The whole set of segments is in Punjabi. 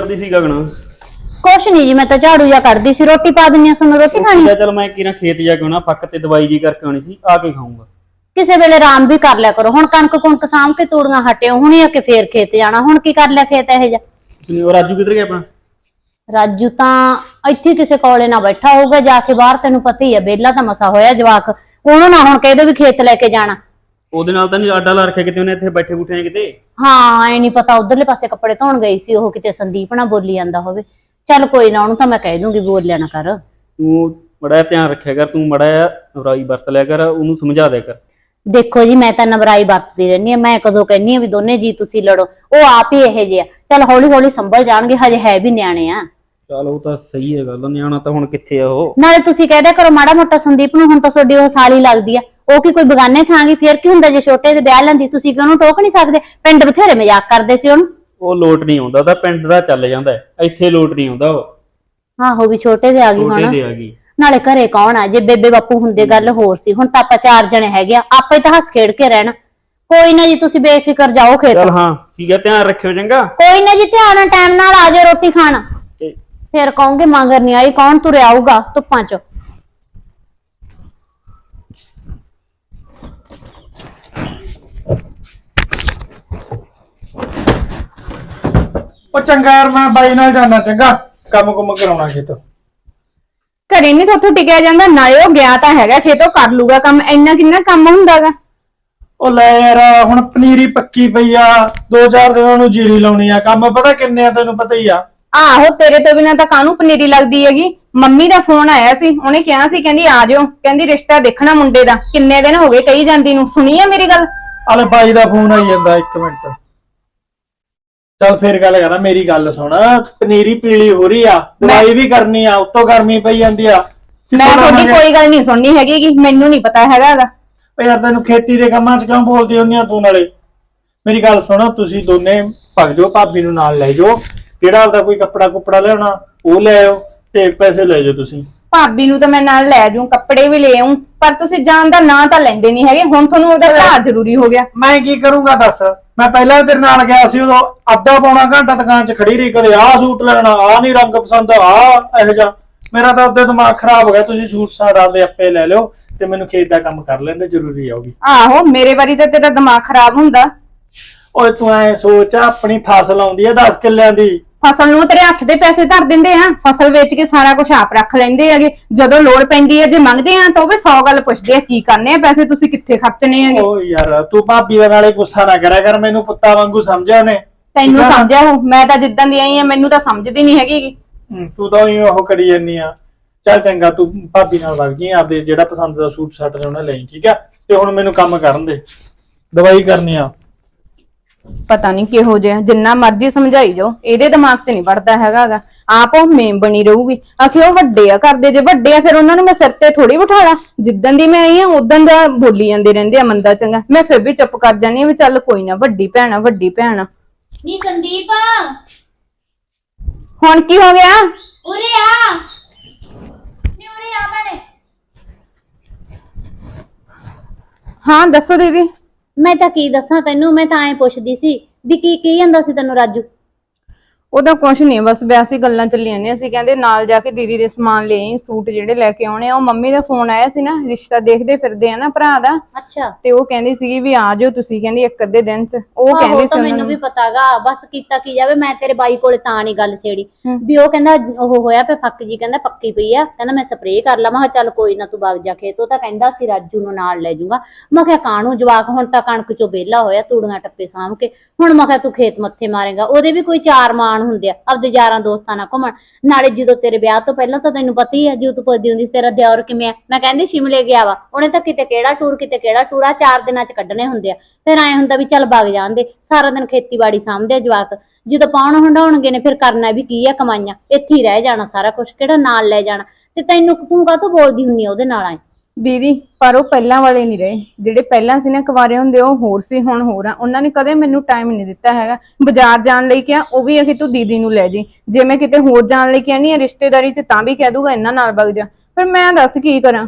ਕਰਦੀ ਸੀ ਗਗਨ? ਕੁਛ ਨਹੀਂ ਜੀ ਮੈਂ ਤਾਂ ਝਾੜੂ ਜਾਂ ਕੱਢਦੀ ਸੀ ਰੋਟੀ ਪਾ ਦਿੰਨੀ ਆ ਤੁਹਾਨੂੰ ਰੋਟੀ ਖਾਣੀ? ਕਿਹਾ ਚਲ ਮੈਂ ਕਿਰਾਂ ਖੇਤ ਜਾ ਕੇ ਆਉਣਾ ਪੱਕ ਤੇ ਦਵਾਈ ਜੀ ਕਰਕੇ ਆਉਣੀ ਸੀ ਆ ਕੇ ਖਾਊਂਗਾ। ਕਿਸੇ ਵੇਲੇ ਆਰਾਮ ਵੀ ਕਰ ਲਿਆ ਕਰੋ ਹੁਣ ਕਣਕ ਕੁਣਕ ਸਾਂਭ ਕੇ ਤੂੜੀਆਂ ਹਟਿਓ ਹੁਣੇ ਆ ਕੇ ਫੇਰ ਖੇਤ ਜਾਣਾ ਹੁਣ ਕੀ ਕਰ ਲਿਆ ਖੇਤ ਇਹ ਜਾ ਤੁਸੀਂ ਉਹ ਰਾਜੂ ਕਿੱਧਰ ਗਿਆ ਆਪਣਾ? ਰਾਜੂ ਤਾਂ ਇੱਥੇ ਕਿਸੇ ਕੋਲੇ ਨਾ ਬੈਠਾ ਹੋਊਗਾ ਜਾ ਕੇ ਬਾਹਰ ਤੈਨੂੰ ਪਤਾ ਹੀ ਆ ਬੇਲਾ ਤਾਂ ਮਸਾ ਹੋਇਆ ਜਵਾਕ ਉਹਨੂੰ ਨਾ ਹੁਣ ਕਹਿ ਦੋ ਵੀ ਖੇਤ ਲੈ ਕੇ ਜਾਣਾ। ਉਹਦੇ ਨਾਲ ਤਾਂ ਨਹੀਂ ਆਡਾ ਲਾ ਰੱਖਿਆ ਕਿਤੇ ਉਹਨੇ ਇੱਥੇ ਬੈਠੇ ਬੂਠੇ ਨੇ ਕਿਤੇ? ਹਾਂ ਐ ਨਹੀਂ ਪਤਾ ਉਧਰਲੇ ਪਾਸੇ ਕੱਪੜੇ ਧੋਣ ਗਈ ਸੀ ਉਹ ਕਿਤੇ ਸੰਦੀਪ ਨਾ ਬੋਲੀ ਜਾਂਦਾ ਹੋਵੇ। ਚੱਲ ਕੋਈ ਨਾ ਉਹਨੂੰ ਤਾਂ ਮੈਂ ਕਹਿ ਦੂੰਗੀ ਬੋਲਿਆ ਨਾ ਕਰ। ਤੂੰ ਮੜਾ ਧਿਆਨ ਰੱਖਿਆ ਕਰ ਤੂੰ ਮੜਾ ਨਵਰਾਈ ਵਰਤ ਲਿਆ ਕਰ ਉਹਨੂੰ ਸਮਝਾ ਦਿਆ ਕਰ। ਦੇਖੋ ਜੀ ਮੈਂ ਤਾਂ ਨਵਰਾਈ ਵਰਤਦੀ ਰਹਿੰਦੀ ਆ ਮੈਂ ਕਦੋਂ ਕਹਿੰਨੀ ਆ ਵੀ ਦੋਨੇ ਜੀ ਤੁਸੀਂ ਲੜੋ ਉਹ ਆਪ ਹੀ ਇਹੋ ਜਿਹੇ ਆ। ਚੱਲ ਹੌਲੀ ਹੌਲੀ ਸੰਭਲ ਜਾਣਗੇ ਹਜੇ ਹੈ ਵੀ ਨਿਆਣੇ ਆ। ਚਲ ਉਹ ਤਾਂ ਸਹੀ ਹੈ ਗੱਲ ਨਿਆਣਾ ਤਾਂ ਹੁਣ ਕਿੱਥੇ ਆ ਉਹ? ਨਾਲੇ ਤੁਸੀਂ ਕਹਿਦੇ ਕਰੋ ਮਾੜਾ ਮੋਟਾ ਸੰਦੀਪ ਨੂੰ ਹੁਣ ਤਾਂ ਤੁਹਾਡੀ ਉਹ ਸਾਲੀ ਲੱਗਦੀ ਆ। ਉਹ ਕੀ ਕੋਈ ਬਗਾਨੇ ਥਾਂਗੀ? ਫੇਰ ਕੀ ਹੁੰਦਾ ਜੇ ਛੋਟੇ ਦੇ ਵਿਆਹ ਲੈਂਦੀ ਤੁਸੀਂ ਕਿ ਉਹਨੂੰ ਟੋਕ ਨਹੀਂ ਸਕਦੇ? ਪਿੰਡ ਬਥੇਰੇ ਮਜ਼ਾਕ ਕਰਦੇ ਸੀ ਉਹਨੂੰ। ਉਹ ਲੋਟ ਨਹੀਂ ਆਉਂਦਾ ਤਾਂ ਪਿੰਡ ਦਾ ਚੱਲ ਜਾਂਦਾ ਹੈ। ਇੱਥੇ ਲੋਟ ਨਹੀਂ ਆਉਂਦਾ ਉਹ। ਆਹੋ ਵੀ ਛੋਟੇ ਦੇ ਆ ਗਈ ਛੋਟੇ ਹੁਣ। ਦੇ ਆ ਗਈ। ਨਾਲੇ ਘਰੇ ਕੌਣ ਆ? ਜੇ ਬੇਬੇ ਬਾਪੂ ਹੁੰਦੇ ਗੱਲ ਹੋਰ ਸੀ। ਹੁਣ ਤਾਂ ਆਪਾਂ ਚਾਰ ਜਣੇ ਹੈਗੇ ਆ। ਆਪੇ ਤਾਂ ਹੱਸ ਖੇਡ ਕੇ ਰਹਿਣਾ। ਕੋਈ ਨਾ ਜੀ ਤੁਸੀਂ ਬੇਫਿਕਰ ਜਾਓ ਖੇਤ। ਚਲ ਹਾਂ ਠੀਕ ਹੈ ਧਿਆਨ ਰੱਖਿਓ ਚੰਗਾ। ਕੋਈ ਨਾ ਜੀ ਧਿਆਨ ਨਾਲ ਟਾਈਮ ਨਾਲ ਆ ਜਾਓ ਰੋਟੀ ਖਾਣ। ਤੇ ਫਿਰ ਕਹੋਗੇ ਮੰਗਰ ਨਹੀਂ ਆਈ ਕੌਣ ਤੁਰਿਆ ਆਊਗਾ? ਧੁੱਪਾਂ 'ਚ ਉਹ ਚੰਗਾ ਯਾਰ ਮੈਂ ਬਾਈ ਨਾਲ ਜਾਣਾ ਚੰਗਾ। ਕੰਮ ਕੁਮ ਕਰਾਉਣਾ ਖੇਤ। ਘਰੇ ਨਹੀਂ ਥੋਥੋਂ ਟਿਕਿਆ ਜਾਂਦਾ ਨਾਲੇ ਉਹ ਗਿਆ ਤਾਂ ਹੈਗਾ ਖੇਤੋਂ ਕਰ ਲੂਗਾ ਕੰਮ ਇੰਨਾ ਕਿੰਨਾ ਕੰਮ ਹੁੰਦਾਗਾ। ਉਹ ਲੈ ਯਾਰ ਹੁਣ ਪਨੀਰੀ ਪੱਕੀ ਪਈ ਆ ਦੋ ਚਾਰ ਦਿਨਾਂ ਨੂੰ ਜੀਰੀ ਲਾਉਣੀ ਆ। ਕੰਮ ਪਤਾ ਕਿੰਨੇ ਆ ਤੈਨੂੰ ਪਤਾ ਹੀ ਆ। ਆਹੋ ਤੇਰੇ ਤੋਂ ਬਿਨਾਂ ਤਾਂ ਕਾਹਨੂੰ ਪਨੀਰੀ ਲੱਗਦੀ ਹੈਗੀ? ਮੰਮੀ ਦਾ ਫੋਨ ਆਇਆ ਸੀ ਉਹਨੇ ਕਿਹਾ ਸੀ ਕਹਿੰਦੀ ਆ ਜਾਓ ਕਹਿੰਦੀ ਰਿਸ਼ਤਾ ਦੇਖਣਾ ਮੁੰਡੇ ਦਾ। ਕਿੰਨੇ ਦਿਨ ਹੋ ਗਏ ਕਹੀ ਜਾਂਦੀ ਨੂੰ ਸੁਣੀ ਆ ਮੇਰੀ ਗੱਲ? ਆਲੇ ਬਾਈ ਦਾ ਫੋਨ ਆਈ ਜਾਂਦਾ ਇੱਕ ਮਿੰਟ। ਚੱਲ ਫੇਰ ਗੱਲ ਕਰਾਂ ਮੇਰੀ ਗੱਲ ਸੁਣ। ਪਨੀਰੀ ਪੀਲੀ ਹੋ ਰਹੀ ਆ ਦਵਾਈ ਵੀ ਕਰਨੀ ਆ ਉੱਤੋਂ ਗਰਮੀ ਪਈ ਜਾਂਦੀ ਆ। ਮੈਂ ਤੁਹਾਡੀ ਕੋਈ ਗੱਲ ਨਹੀਂ ਸੁਣਨੀ ਹੈਗੀ ਗੀ, ਮੈਨੂੰ ਨਹੀਂ ਪਤਾ ਹੈਗਾਗਾ। ਓ ਯਾਰ ਤੈਨੂੰ ਖੇਤੀ ਦੇ ਕੰਮਾਂ 'ਚ ਕਿਉਂ ਬੋਲਦੀ ਹੁੰਨੀ ਆ ਤੂੰ ਨਾਲੇ? ਮੇਰੀ ਗੱਲ ਸੁਣੋ ਤੁਸੀਂ ਦੋਨੇ ਭੱਜ ਜਾਓ ਭਾਬੀ ਨੂੰ ਨਾਲ ਲੈ ਜਾਓ। ਜਿਹੜਾ ਆਪਦਾ ਕੋਈ ਕੱਪੜਾ ਕੁਪੜਾ ਲਿਆਉਣਾ ਉਹ ਲੈ ਆਓ ਤੇ ਪੈਸੇ ਲੈ ਜਾਓ ਤੁਸੀਂ। ਭਾਬੀ ਨੂੰ ਤਾਂ ਮੈਂ ਨਾਲ ਲੈ ਜਾਊਂ ਕੱਪੜੇ ਵੀ ਲੈ ਆਊਂ ਪਰ ਤੁਸੀਂ ਜਾਣ ਦਾ ਨਾਂ ਤਾਂ ਲੈਂਦੇ ਨਹੀਂ ਹੈਗੇ ਹੁਣ ਤੁਹਾਨੂੰ ਉਹਦਾ ਭਰਾ ਜ਼ਰੂਰੀ ਹੋ ਗਿਆ। ਮੈਂ ਕੀ ਕਰੂੰਗਾ ਦੱਸ? ਮੈਂ ਪਹਿਲਾਂ ਤੇਰੇ ਨਾਲ ਗਿਆ ਸੀ ਉਦੋਂ ਅੱਧਾ ਪੌਣਾ ਘੰਟਾ ਦੁਕਾਨ 'ਚ ਖੜੀ ਰਹੀ ਕਦੇ ਆਹ ਸੂਟ ਲੈਣਾ ਆਹ ਨਹੀਂ ਰੰਗ ਪਸੰਦ ਆਹ ਇਹੋ ਜਿਹਾ। ਮੇਰਾ ਤਾਂ ਉਹਦੇ ਦਿਮਾਗ ਖਰਾਬ ਹੋ ਗਿਆ ਤੁਸੀਂ ਸੂਟ ਸਾਟ ਆਪਦੇ ਆਪੇ ਲੈ ਲਿਓ ਤੇ ਮੈਨੂੰ ਖੇਤ ਦਾ ਕੰਮ ਕਰ ਲੈਂਦੇ ਜ਼ਰੂਰੀ ਆ ਉਹ ਵੀ। ਆਹੋ ਮੇਰੇ ਵਾਰੀ ਤਾਂ ਤੇਰਾ ਦਿਮਾਗ ਖਰਾਬ ਹੁੰਦਾ। ਓਏ ਤੂੰ ਐ ਸੋਚ ਆਪਣੀ ਫਸਲ ਆਉਂਦੀ ਆ 10 ਕਿੱਲਿਆਂ ਦੀ। ਫਸਲ ਨੂੰ ਤੇਰੇ ਹੱਥ ਦੇ ਪੈਸੇ ਧਰ ਦਿੰਦੇ ਆ ਫਸਲ ਵੇਚ ਕੇ ਸਾਰਾ ਕੁਝ ਆਪ ਰੱਖ ਲੈਂਦੇ ਹੈਗੇ। ਜਦੋਂ ਲੋੜ ਪੈਂਦੀ ਹੈ ਜੇ ਮੰਗਦੇ ਆ ਤਾਂ ਉਹ ਵੀ 100 ਗੱਲ ਪੁੱਛਦੇ ਆ ਕੀ ਕਰਨੇ ਆ ਪੈਸੇ ਤੁਸੀਂ ਕਿੱਥੇ ਖਰਚਣੇ ਹੈਗੇ? ਓ ਯਾਰ ਤੂੰ ਭਾਬੀ ਦੇ ਨਾਲੇ ਗੁੱਸਾ ਨਾ ਕਰਿਆ ਕਰ ਮੈਨੂੰ ਪੁੱਤਾਂ ਵਾਂਗੂ ਸਮਝਿਆ ਉਹਨੇ। ਤੈਨੂੰ ਠੀਕ ਆ ਨਾ? ਸਮਝਿਆ ਹੋ ਮੈਂ ਤਾਂ ਜਿੱਦਾਂ ਦੀ ਆਈ ਆ ਮੈਨੂੰ ਤਾਂ ਸਮਝਦੀ ਨਹੀਂ ਹੈਗੀ ਗੀ। ਤੂੰ ਤਾਂ ਹੀ ਉਹ ਕਰੀ ਜਾਨੀ ਆ। ਚੱਲ ਚੰਗਾ ਤੂੰ ਭਾਬੀ ਨਾਲ ਵਗ ਜੀ ਆਪਦੇ ਜਿਹੜਾ ਪਸੰਦ ਦਾ ਸੂਟ ਸਾਟ ਲੈਣਾ ਲਈ ਠੀਕ ਆ? ਤੇ ਹੁਣ ਮੈਨੂੰ ਕੰਮ ਕਰਨ ਦੇ। ਦਵਾਈ ਕਰਨੀ ਆ। ਪਤਾ ਨਹੀਂ ਕਿਹੋ ਜਿਹਾ ਜਿੰਨਾ ਮਰਜ਼ੀ ਸਮਝਾਈ ਜਾਓ ਇਹਦੇ ਦਿਮਾਗ 'ਚ ਨਹੀਂ ਵੜਦਾ ਹੈਗਾਗਾ ਆਪ ਉਹ ਮੇਮ ਬਣੀ ਰਹੂਗੀ। ਆਖੇ ਉਹ ਵੱਡੇ ਆ ਕਰਦੇ ਜੇ ਵੱਡੇ ਆ ਫਿਰ ਉਹਨਾਂ ਨੂੰ ਮੈਂ ਸਿਰ ਤੇ ਥੋੜੀ ਬਿਠਾਲਾ। ਜਿੱਦਣ ਦੀ ਮੈਂ ਆਈ ਆ ਉਦੋਂ ਦਾ ਬੋਲੀ ਜਾਂਦੇ ਰਹਿੰਦੇ ਆ ਮੰਦਾ ਚੰਗਾ। ਮੈਂ ਫਿਰ ਵੀ ਚੁੱਪ ਕਰ ਜਾਂਦੀ ਆ ਵੀ ਚੱਲ ਕੋਈ ਨਾ ਵੱਡੀ ਭੈਣ ਆ ਵੱਡੀ ਭੈਣ ਆ। ਨੀ ਸੰਦੀਪ। ਹੁਣ ਕੀ ਹੋ ਗਿਆ? ਉਰੇ ਆ। ਨੀ ਉਰੇ ਆ ਭੈਣੇ। ਹਾਂ ਦੱਸੋ ਦੀਦੀ। ਮੈਂ ਤਾਂ ਕੀ ਦੱਸਾਂ ਤੈਨੂੰ? ਮੈਂ ਤਾਂ ਐਂ ਪੁੱਛਦੀ ਸੀ ਵੀ ਕੀ ਕੀ ਜਾਂਦਾ ਸੀ ਤੈਨੂੰ ਰਾਜੂ? ਉਹਦਾ ਕੁਛ ਨਹੀਂ ਬਸ ਵੈਸੇ ਗੱਲਾਂ ਚੱਲੀਆਂ ਨੇ। ਅਸੀਂ ਕਹਿੰਦੇ ਨਾਲ ਜਾ ਕੇ ਦੀਦੀ ਦੇ ਸਮਾਨ ਲੈ ਆਈ ਸੂਟ ਜਿਹੜੇ ਲੈ ਕੇ ਆਉਣੇ ਆ। ਉਹ ਮੰਮੀ ਦਾ ਫੋਨ ਆਇਆ ਸੀ ਨਾ ਰਿਸ਼ਤਾ ਦੇਖਦੇ ਫਿਰਦੇ ਆ ਨਾ ਭਰਾ ਦਾ। ਅੱਛਾ। ਤੇ ਉਹ ਕਹਿੰਦੀ ਸੀਗੀ ਵੀ ਆ ਜਾਓ ਤੁਸੀਂ ਕਹਿੰਦੀ ਇੱਕ ਅੱਧੇ ਦਿਨ ਚ। ਉਹ ਕਹਿੰਦੀ ਸੀ ਮੈਨੂੰ ਵੀ ਪਤਾਗਾ ਬਸ ਕੀਤਾ ਕੀ ਜਾਵੇ ਮੈਂ ਤੇਰੇ ਬਾਈ ਕੋਲੇ ਤਾਂ ਨਹੀਂ ਗੱਲ ਛੇੜੀ। ਵੀ ਉਹ ਕਹਿੰਦਾ ਉਹ ਹੋਇਆ ਪਿਆ ਫੱਕ ਜੀ ਕਹਿੰਦਾ ਪੱਕੀ ਪਈ ਆ। ਕਹਿੰਦਾ ਮੈਂ ਸਪਰੇਅ ਕਰ ਲਾ ਮੈਂ ਚੱਲ ਕੋਈ ਨਾ ਤੂੰ ਵਗ ਜਾ ਖੇਤ। ਉਹ ਤਾਂ ਕਹਿੰਦਾ ਸੀ ਰਾਜੂ ਨੂੰ ਨਾਲ ਲੈ ਜਾਊਗਾ। ਮੈਂ ਕਿਹਾ ਕਾਣੂ ਜਵਾਕ ਹੁਣ ਤਾਂ ਕਣਕ ਚੋਂ ਵਿਹਲਾ ਹੋਇਆ ਤੂੜੀਆਂ ਟੱਪੇ ਸਾਂਭ ਕੇ। ਹੁਣ ਮੈਂ ਕਿਹਾ ਤੂੰ ਖੇਤ ਮੱਥੇ ਮਾਰੇਗਾ। ਉਹਦੇ ਵੀ ਕੋਈ ਚਾਰ ਮਾਣ ਹੁੰਦੇ ਆ, ਆਪਦੇ ਯਾਰਾਂ ਦੋਸਤਾਂ ਨਾਲ ਘੁੰਮਣ। ਨਾਲੇ ਜਦੋਂ ਤੇਰੇ ਵਿਆਹ ਤੋਂ ਪਹਿਲਾਂ ਤਾਂ ਤੈਨੂੰ ਪਤਾ ਹੀ ਆ ਜਦੋਂ ਤੂੰ ਹੁੰਦੀ ਸੀ ਤੇਰਾ ਦਿਓਰ ਕਿਵੇਂ ਆ, ਮੈਂ ਕਹਿੰਦੀ ਸ਼ਿਮਲੇ ਗਿਆ ਵਾ, ਉਹਨੇ ਤਾਂ ਕਿਤੇ ਕਿਹੜਾ ਟੂਰ ਕਿਤੇ ਕਿਹੜਾ ਟੂਰ ਆ, ਚਾਰ ਦਿਨਾਂ ਚ ਕੱਢਣੇ ਹੁੰਦੇ ਆ। ਫਿਰ ਐ ਹੁੰਦਾ ਵੀ ਚੱਲ ਵਗ ਜਾਂਦੇ, ਸਾਰਾ ਦਿਨ ਖੇਤੀਬਾੜੀ ਸਾਂਭਦੇ ਆ ਜਵਾਕ। ਜਦੋਂ ਪਾਉਣ ਹੰਡਾਉਣਗੇ ਨੇ, ਫਿਰ ਕਰਨਾ ਵੀ ਕੀ ਆ, ਕਮਾਈਆਂ। ਇੱਥੇ ਹੀ ਰਹਿ ਜਾਣਾ ਸਾਰਾ ਕੁਝ ਕਿਹੜਾ ਨਾਲ ਲੈ ਜਾਣਾ। ਤੇ ਤੈਨੂੰ ਤੂੰ ਕਾਹਤੋਂ ਬੋਲਦੀ ਹੁੰਨੀ ਆ ਉਹਦੇ ਨਾਲ ਐ। ਦੀਦੀ, ਪਰ ਉਹ ਪਹਿਲਾਂ ਵਾਲੇ ਨਹੀਂ ਰਹੇ। ਜਿਹੜੇ ਪਹਿਲਾਂ ਸੀ ਨਾ ਕੁਵਾਰੇ ਹੁੰਦੇ, ਉਹ ਹੋਰ ਸੀ, ਹੁਣ ਹੋਰ ਆ। ਉਹਨਾਂ ਨੇ ਕਦੇ ਮੈਨੂੰ ਟਾਈਮ ਨਹੀਂ ਦਿੱਤਾ ਹੈਗਾ। ਬਾਜ਼ਾਰ ਜਾਣ ਲਈ ਕਿਹਾ, ਉਹ ਵੀ ਆਖੇ ਤੂੰ ਦੀਦੀ ਨੂੰ ਲੈ ਜੀ। ਜੇ ਮੈਂ ਕਿਤੇ ਹੋਰ ਜਾਣ ਲਈ ਕਹਿਣੀ ਆ ਰਿਸ਼ਤੇਦਾਰੀ 'ਚ ਤਾਂ ਵੀ ਕਹਿ ਦੂਗਾ ਇਹਨਾਂ ਨਾਲ ਵਗ ਜਾ। ਫਿਰ ਮੈਂ ਦੱਸ ਕੀ ਕਰਾਂ?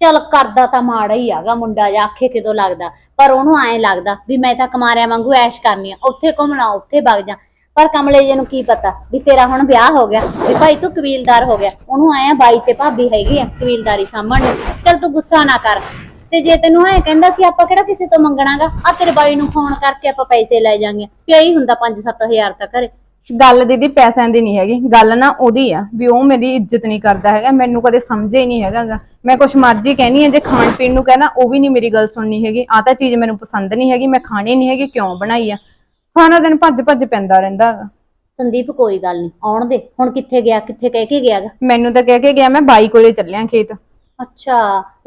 ਚੱਲ ਕਰਦਾ ਤਾਂ ਮਾੜਾ ਹੀ ਆਗਾ ਮੁੰਡਾ ਜਾਂ ਆਖੇ ਕਿਦੋਂ ਲੱਗਦਾ। ਪਰ ਉਹਨੂੰ ਐਂ ਲੱਗਦਾ ਵੀ ਮੈਂ ਤਾਂ ਕਮਾਰਿਆਂ ਵਾਂਗੂ ਐਸ਼ ਕਰਨੀ ਆ। ਉੱਥੇ ਘੁੰਮਣਾ, ਉੱਥੇ ਵਗ ਜਾ। ਪਰ ਕਮਲੇ ਜੇ ਨੂੰ ਕੀ ਪਤਾ ਵੀ ਤੇਰਾ ਹੁਣ ਵਿਆਹ ਹੋ ਗਿਆ ਵੀ ਭਾਈ ਤੂੰ ਕਬੀਲਦਾਰ ਹੋ ਗਿਆ। ਉਹਨੂੰ ਆਇਆ ਬਾਈ ਤੇ ਭਾਬੀ ਹੈਗੀ ਆ ਕਬੀਲਦਾਰੀ ਸਾਂਭਣ ਨੂੰ। ਚੱਲ ਤੂੰ ਗੁੱਸਾ ਨਾ ਕਰ। ਤੇ ਜੇ ਤੈਨੂੰ ਐ ਕਹਿੰਦਾ ਸੀ ਆਪਾਂ ਕਿਹੜਾ ਕਿਸੇ ਤੋਂ ਮੰਗਣਾਗਾ? ਆ ਤੇਰੇ ਬਾਈ ਨੂੰ ਫੋਨ ਕਰਕੇ ਆਪਾਂ ਪੈਸੇ ਲੈ ਜਾਾਂਗੇ। ਪਿਆ ਹੁੰਦਾ 5-7000 ਤਾਂ ਘਰੇ। ਗੱਲ ਦੀਦੀ ਪੈਸਿਆਂ ਦੀ ਨਹੀਂ ਹੈਗੀ। ਗੱਲ ਨਾ ਉਹਦੀ ਆ ਵੀ ਉਹ ਮੇਰੀ ਇੱਜ਼ਤ ਨਹੀਂ ਕਰਦਾ ਹੈਗਾ। ਮੈਨੂੰ ਕਦੇ ਸਮਝੇ ਹੀ ਨਹੀਂ ਹੈਗਾਗਾ। ਮੈਂ ਕੁਛ ਮਰਜ਼ੀ ਕਹਿਣੀ ਹੈ ਜੇ ਖਾਣ ਪੀਣ ਨੂੰ ਕਹਿਣਾ, ਉਹ ਵੀ ਨਹੀਂ ਮੇਰੀ ਗੱਲ ਸੁਣਨੀ ਹੈਗੀ। ਆ ਤਾਂ ਚੀਜ਼ ਮੈਨੂੰ ਪਸੰਦ ਨਹੀਂ ਹੈਗੀ। ਮੈਂ ਖਾਣੀ ਨਹੀਂ ਹੈਗੀ, ਕਿਉਂ ਬਣਾਈ ਆ? ਸਾਰਾ ਦਿਨ ਭੱਜ ਭੱਜ ਪੈਂਦਾ ਰਹਿੰਦਾ ਹੈਗਾ ਸੰਦੀਪ ਕੋਈ ਗੱਲ ਨਹੀਂ ਆਉਣ ਦੇ ਹੁਣ ਕਿੱਥੇ ਗਿਆ ਕਿੱਥੇ ਕਹਿ ਕੇ ਗਿਆਗਾ? ਮੈਨੂੰ ਤਾਂ ਕਹਿ ਕੇ ਗਿਆ ਮੈਂ ਬਾਈ ਕੋਲੇ ਚੱਲਿਆ ਖੇਤ। ਅੱਛਾ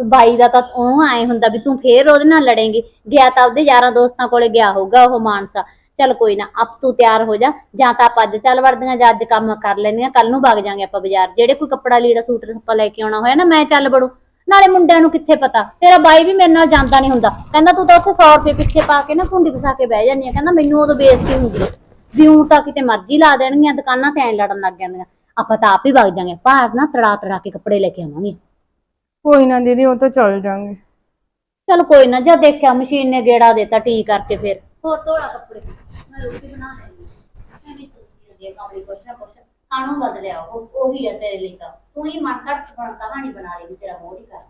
ਬਾਈ ਦਾ ਤਾਂ ਉਹ ਆਏ ਹੁੰਦਾ ਵੀ ਤੂੰ ਫੇਰ ਉਹਦੇ ਨਾਲ ਲੜੇਂਗੀ। ਗਿਆ ਤਾਂ ਉਹਦੇ ਯਾਰਾਂ ਦੋਸਤਾਂ ਕੋਲੇ ਗਿਆ ਹੋਊਗਾ ਉਹ ਮਾਨਸਾ। ਚੱਲ ਕੋਈ ਨਾ ਆਪ ਤੂੰ ਤਿਆਰ ਹੋ ਜਾ ਜਾਂ ਤਾਂ ਆਪਾਂ ਅੱਜ ਚੱਲ ਵੜਦੀਆਂ ਜਾਂ ਅੱਜ ਕੰਮ ਕਰ ਲੈਂਦੀਆਂ ਕੱਲ ਨੂੰ ਵਗ ਜਾਾਂਗੇ ਆਪਾਂ ਬਾਜ਼ਾਰ। ਜਿਹੜੇ ਕੋਈ ਕੱਪੜਾ ਲੀੜਾ ਸੂਟ ਆਪਾਂ ਲੈ ਕੇ ਆਉਣਾ ਹੋਇਆ ਨਾ ਮੈਂ ਚੱਲ ਬੜੂ ਨਾਲੇ ਮੁੰਡਿਆਂ ਨੂੰ ਕਿੱਥੇ ਪਤਾ? ਤੇਰਾ ਬਾਈ ਵੀ ਮੇਰੇ ਨਾਲ ਜਾਂਦਾ ਨਹੀਂ ਹੁੰਦਾ। ਕਹਿੰਦਾ ਤੂੰ ਤਾਂ ਉੱਥੇ 100 ਰੁਪਏ ਪਿੱਛੇ ਪਾ ਕੇ ਨਾ ਕੁੰਡੀ ਫਸਾ ਕੇ ਬਹਿ ਜਾਂਦੀ ਆ। ਕਹਿੰਦਾ ਮੈਨੂੰ ਉਦੋਂ ਬੇਇੱਜ਼ਤੀ ਹੁੰਦੀ ਹੈ ਵੀ ਊਂ ਤਾਂ ਕਿਤੇ ਮਰਜ਼ੀ ਲਾ ਦੇਣਗੀਆਂ ਦੁਕਾਨਾਂ ਤੇ ਐਂ ਲੜਨ ਲੱਗ ਜਾਂਦੀਆਂ। ਆਪਾਂ ਤਾਂ ਆਪ ਹੀ ਵਗ ਜਾਾਂਗੇ। ਭਾਰ ਨਾ ਤੜਾ ਤੜਾ ਕੇ ਕੱਪੜੇ ਲੈ ਕੇ ਆਵਾਂਗੇ। ਕੋਈ ਨਾ ਦੀਦੀ ਉਹ ਤਾਂ ਚੱਲ ਜਾਾਂਗੇ। ਚਲ ਕੋਈ ਨਾ ਜਦ ਦੇਖਿਆ ਮਸ਼ੀਨ ਨੇ ਗੇੜਾ ਦਿੱਤਾ ਟੀ ਕਰਕੇ ਫਿਰ। ਹੋਰ ਧੋੜਾ ਕੱਪੜੇ। ਮੈਂ ਰੋਟੀ ਬਣਾ ਲੈਣੀ ਮੈਂ ਵੀ ਸੋਚੀ ਹੁੰਦੀ ਹੈ ਕਮਲੀ ਕੁਛ ਨਾ ਕੁਛ। ਖਾਣੋਂ ਬਦਲਿਆ ਉਹ ਉਹੀ ਹੈ ਤੇਰੇ ਲਈ ਤਾਂ। ਤੂੰ ਹੀ ਮਨ ਘੱਟ ਬਣ ਕਹਾਣੀ ਬਣਾ ਲਈ ਤੇਰਾ ਮੋਹ ਹੀ ਕਰ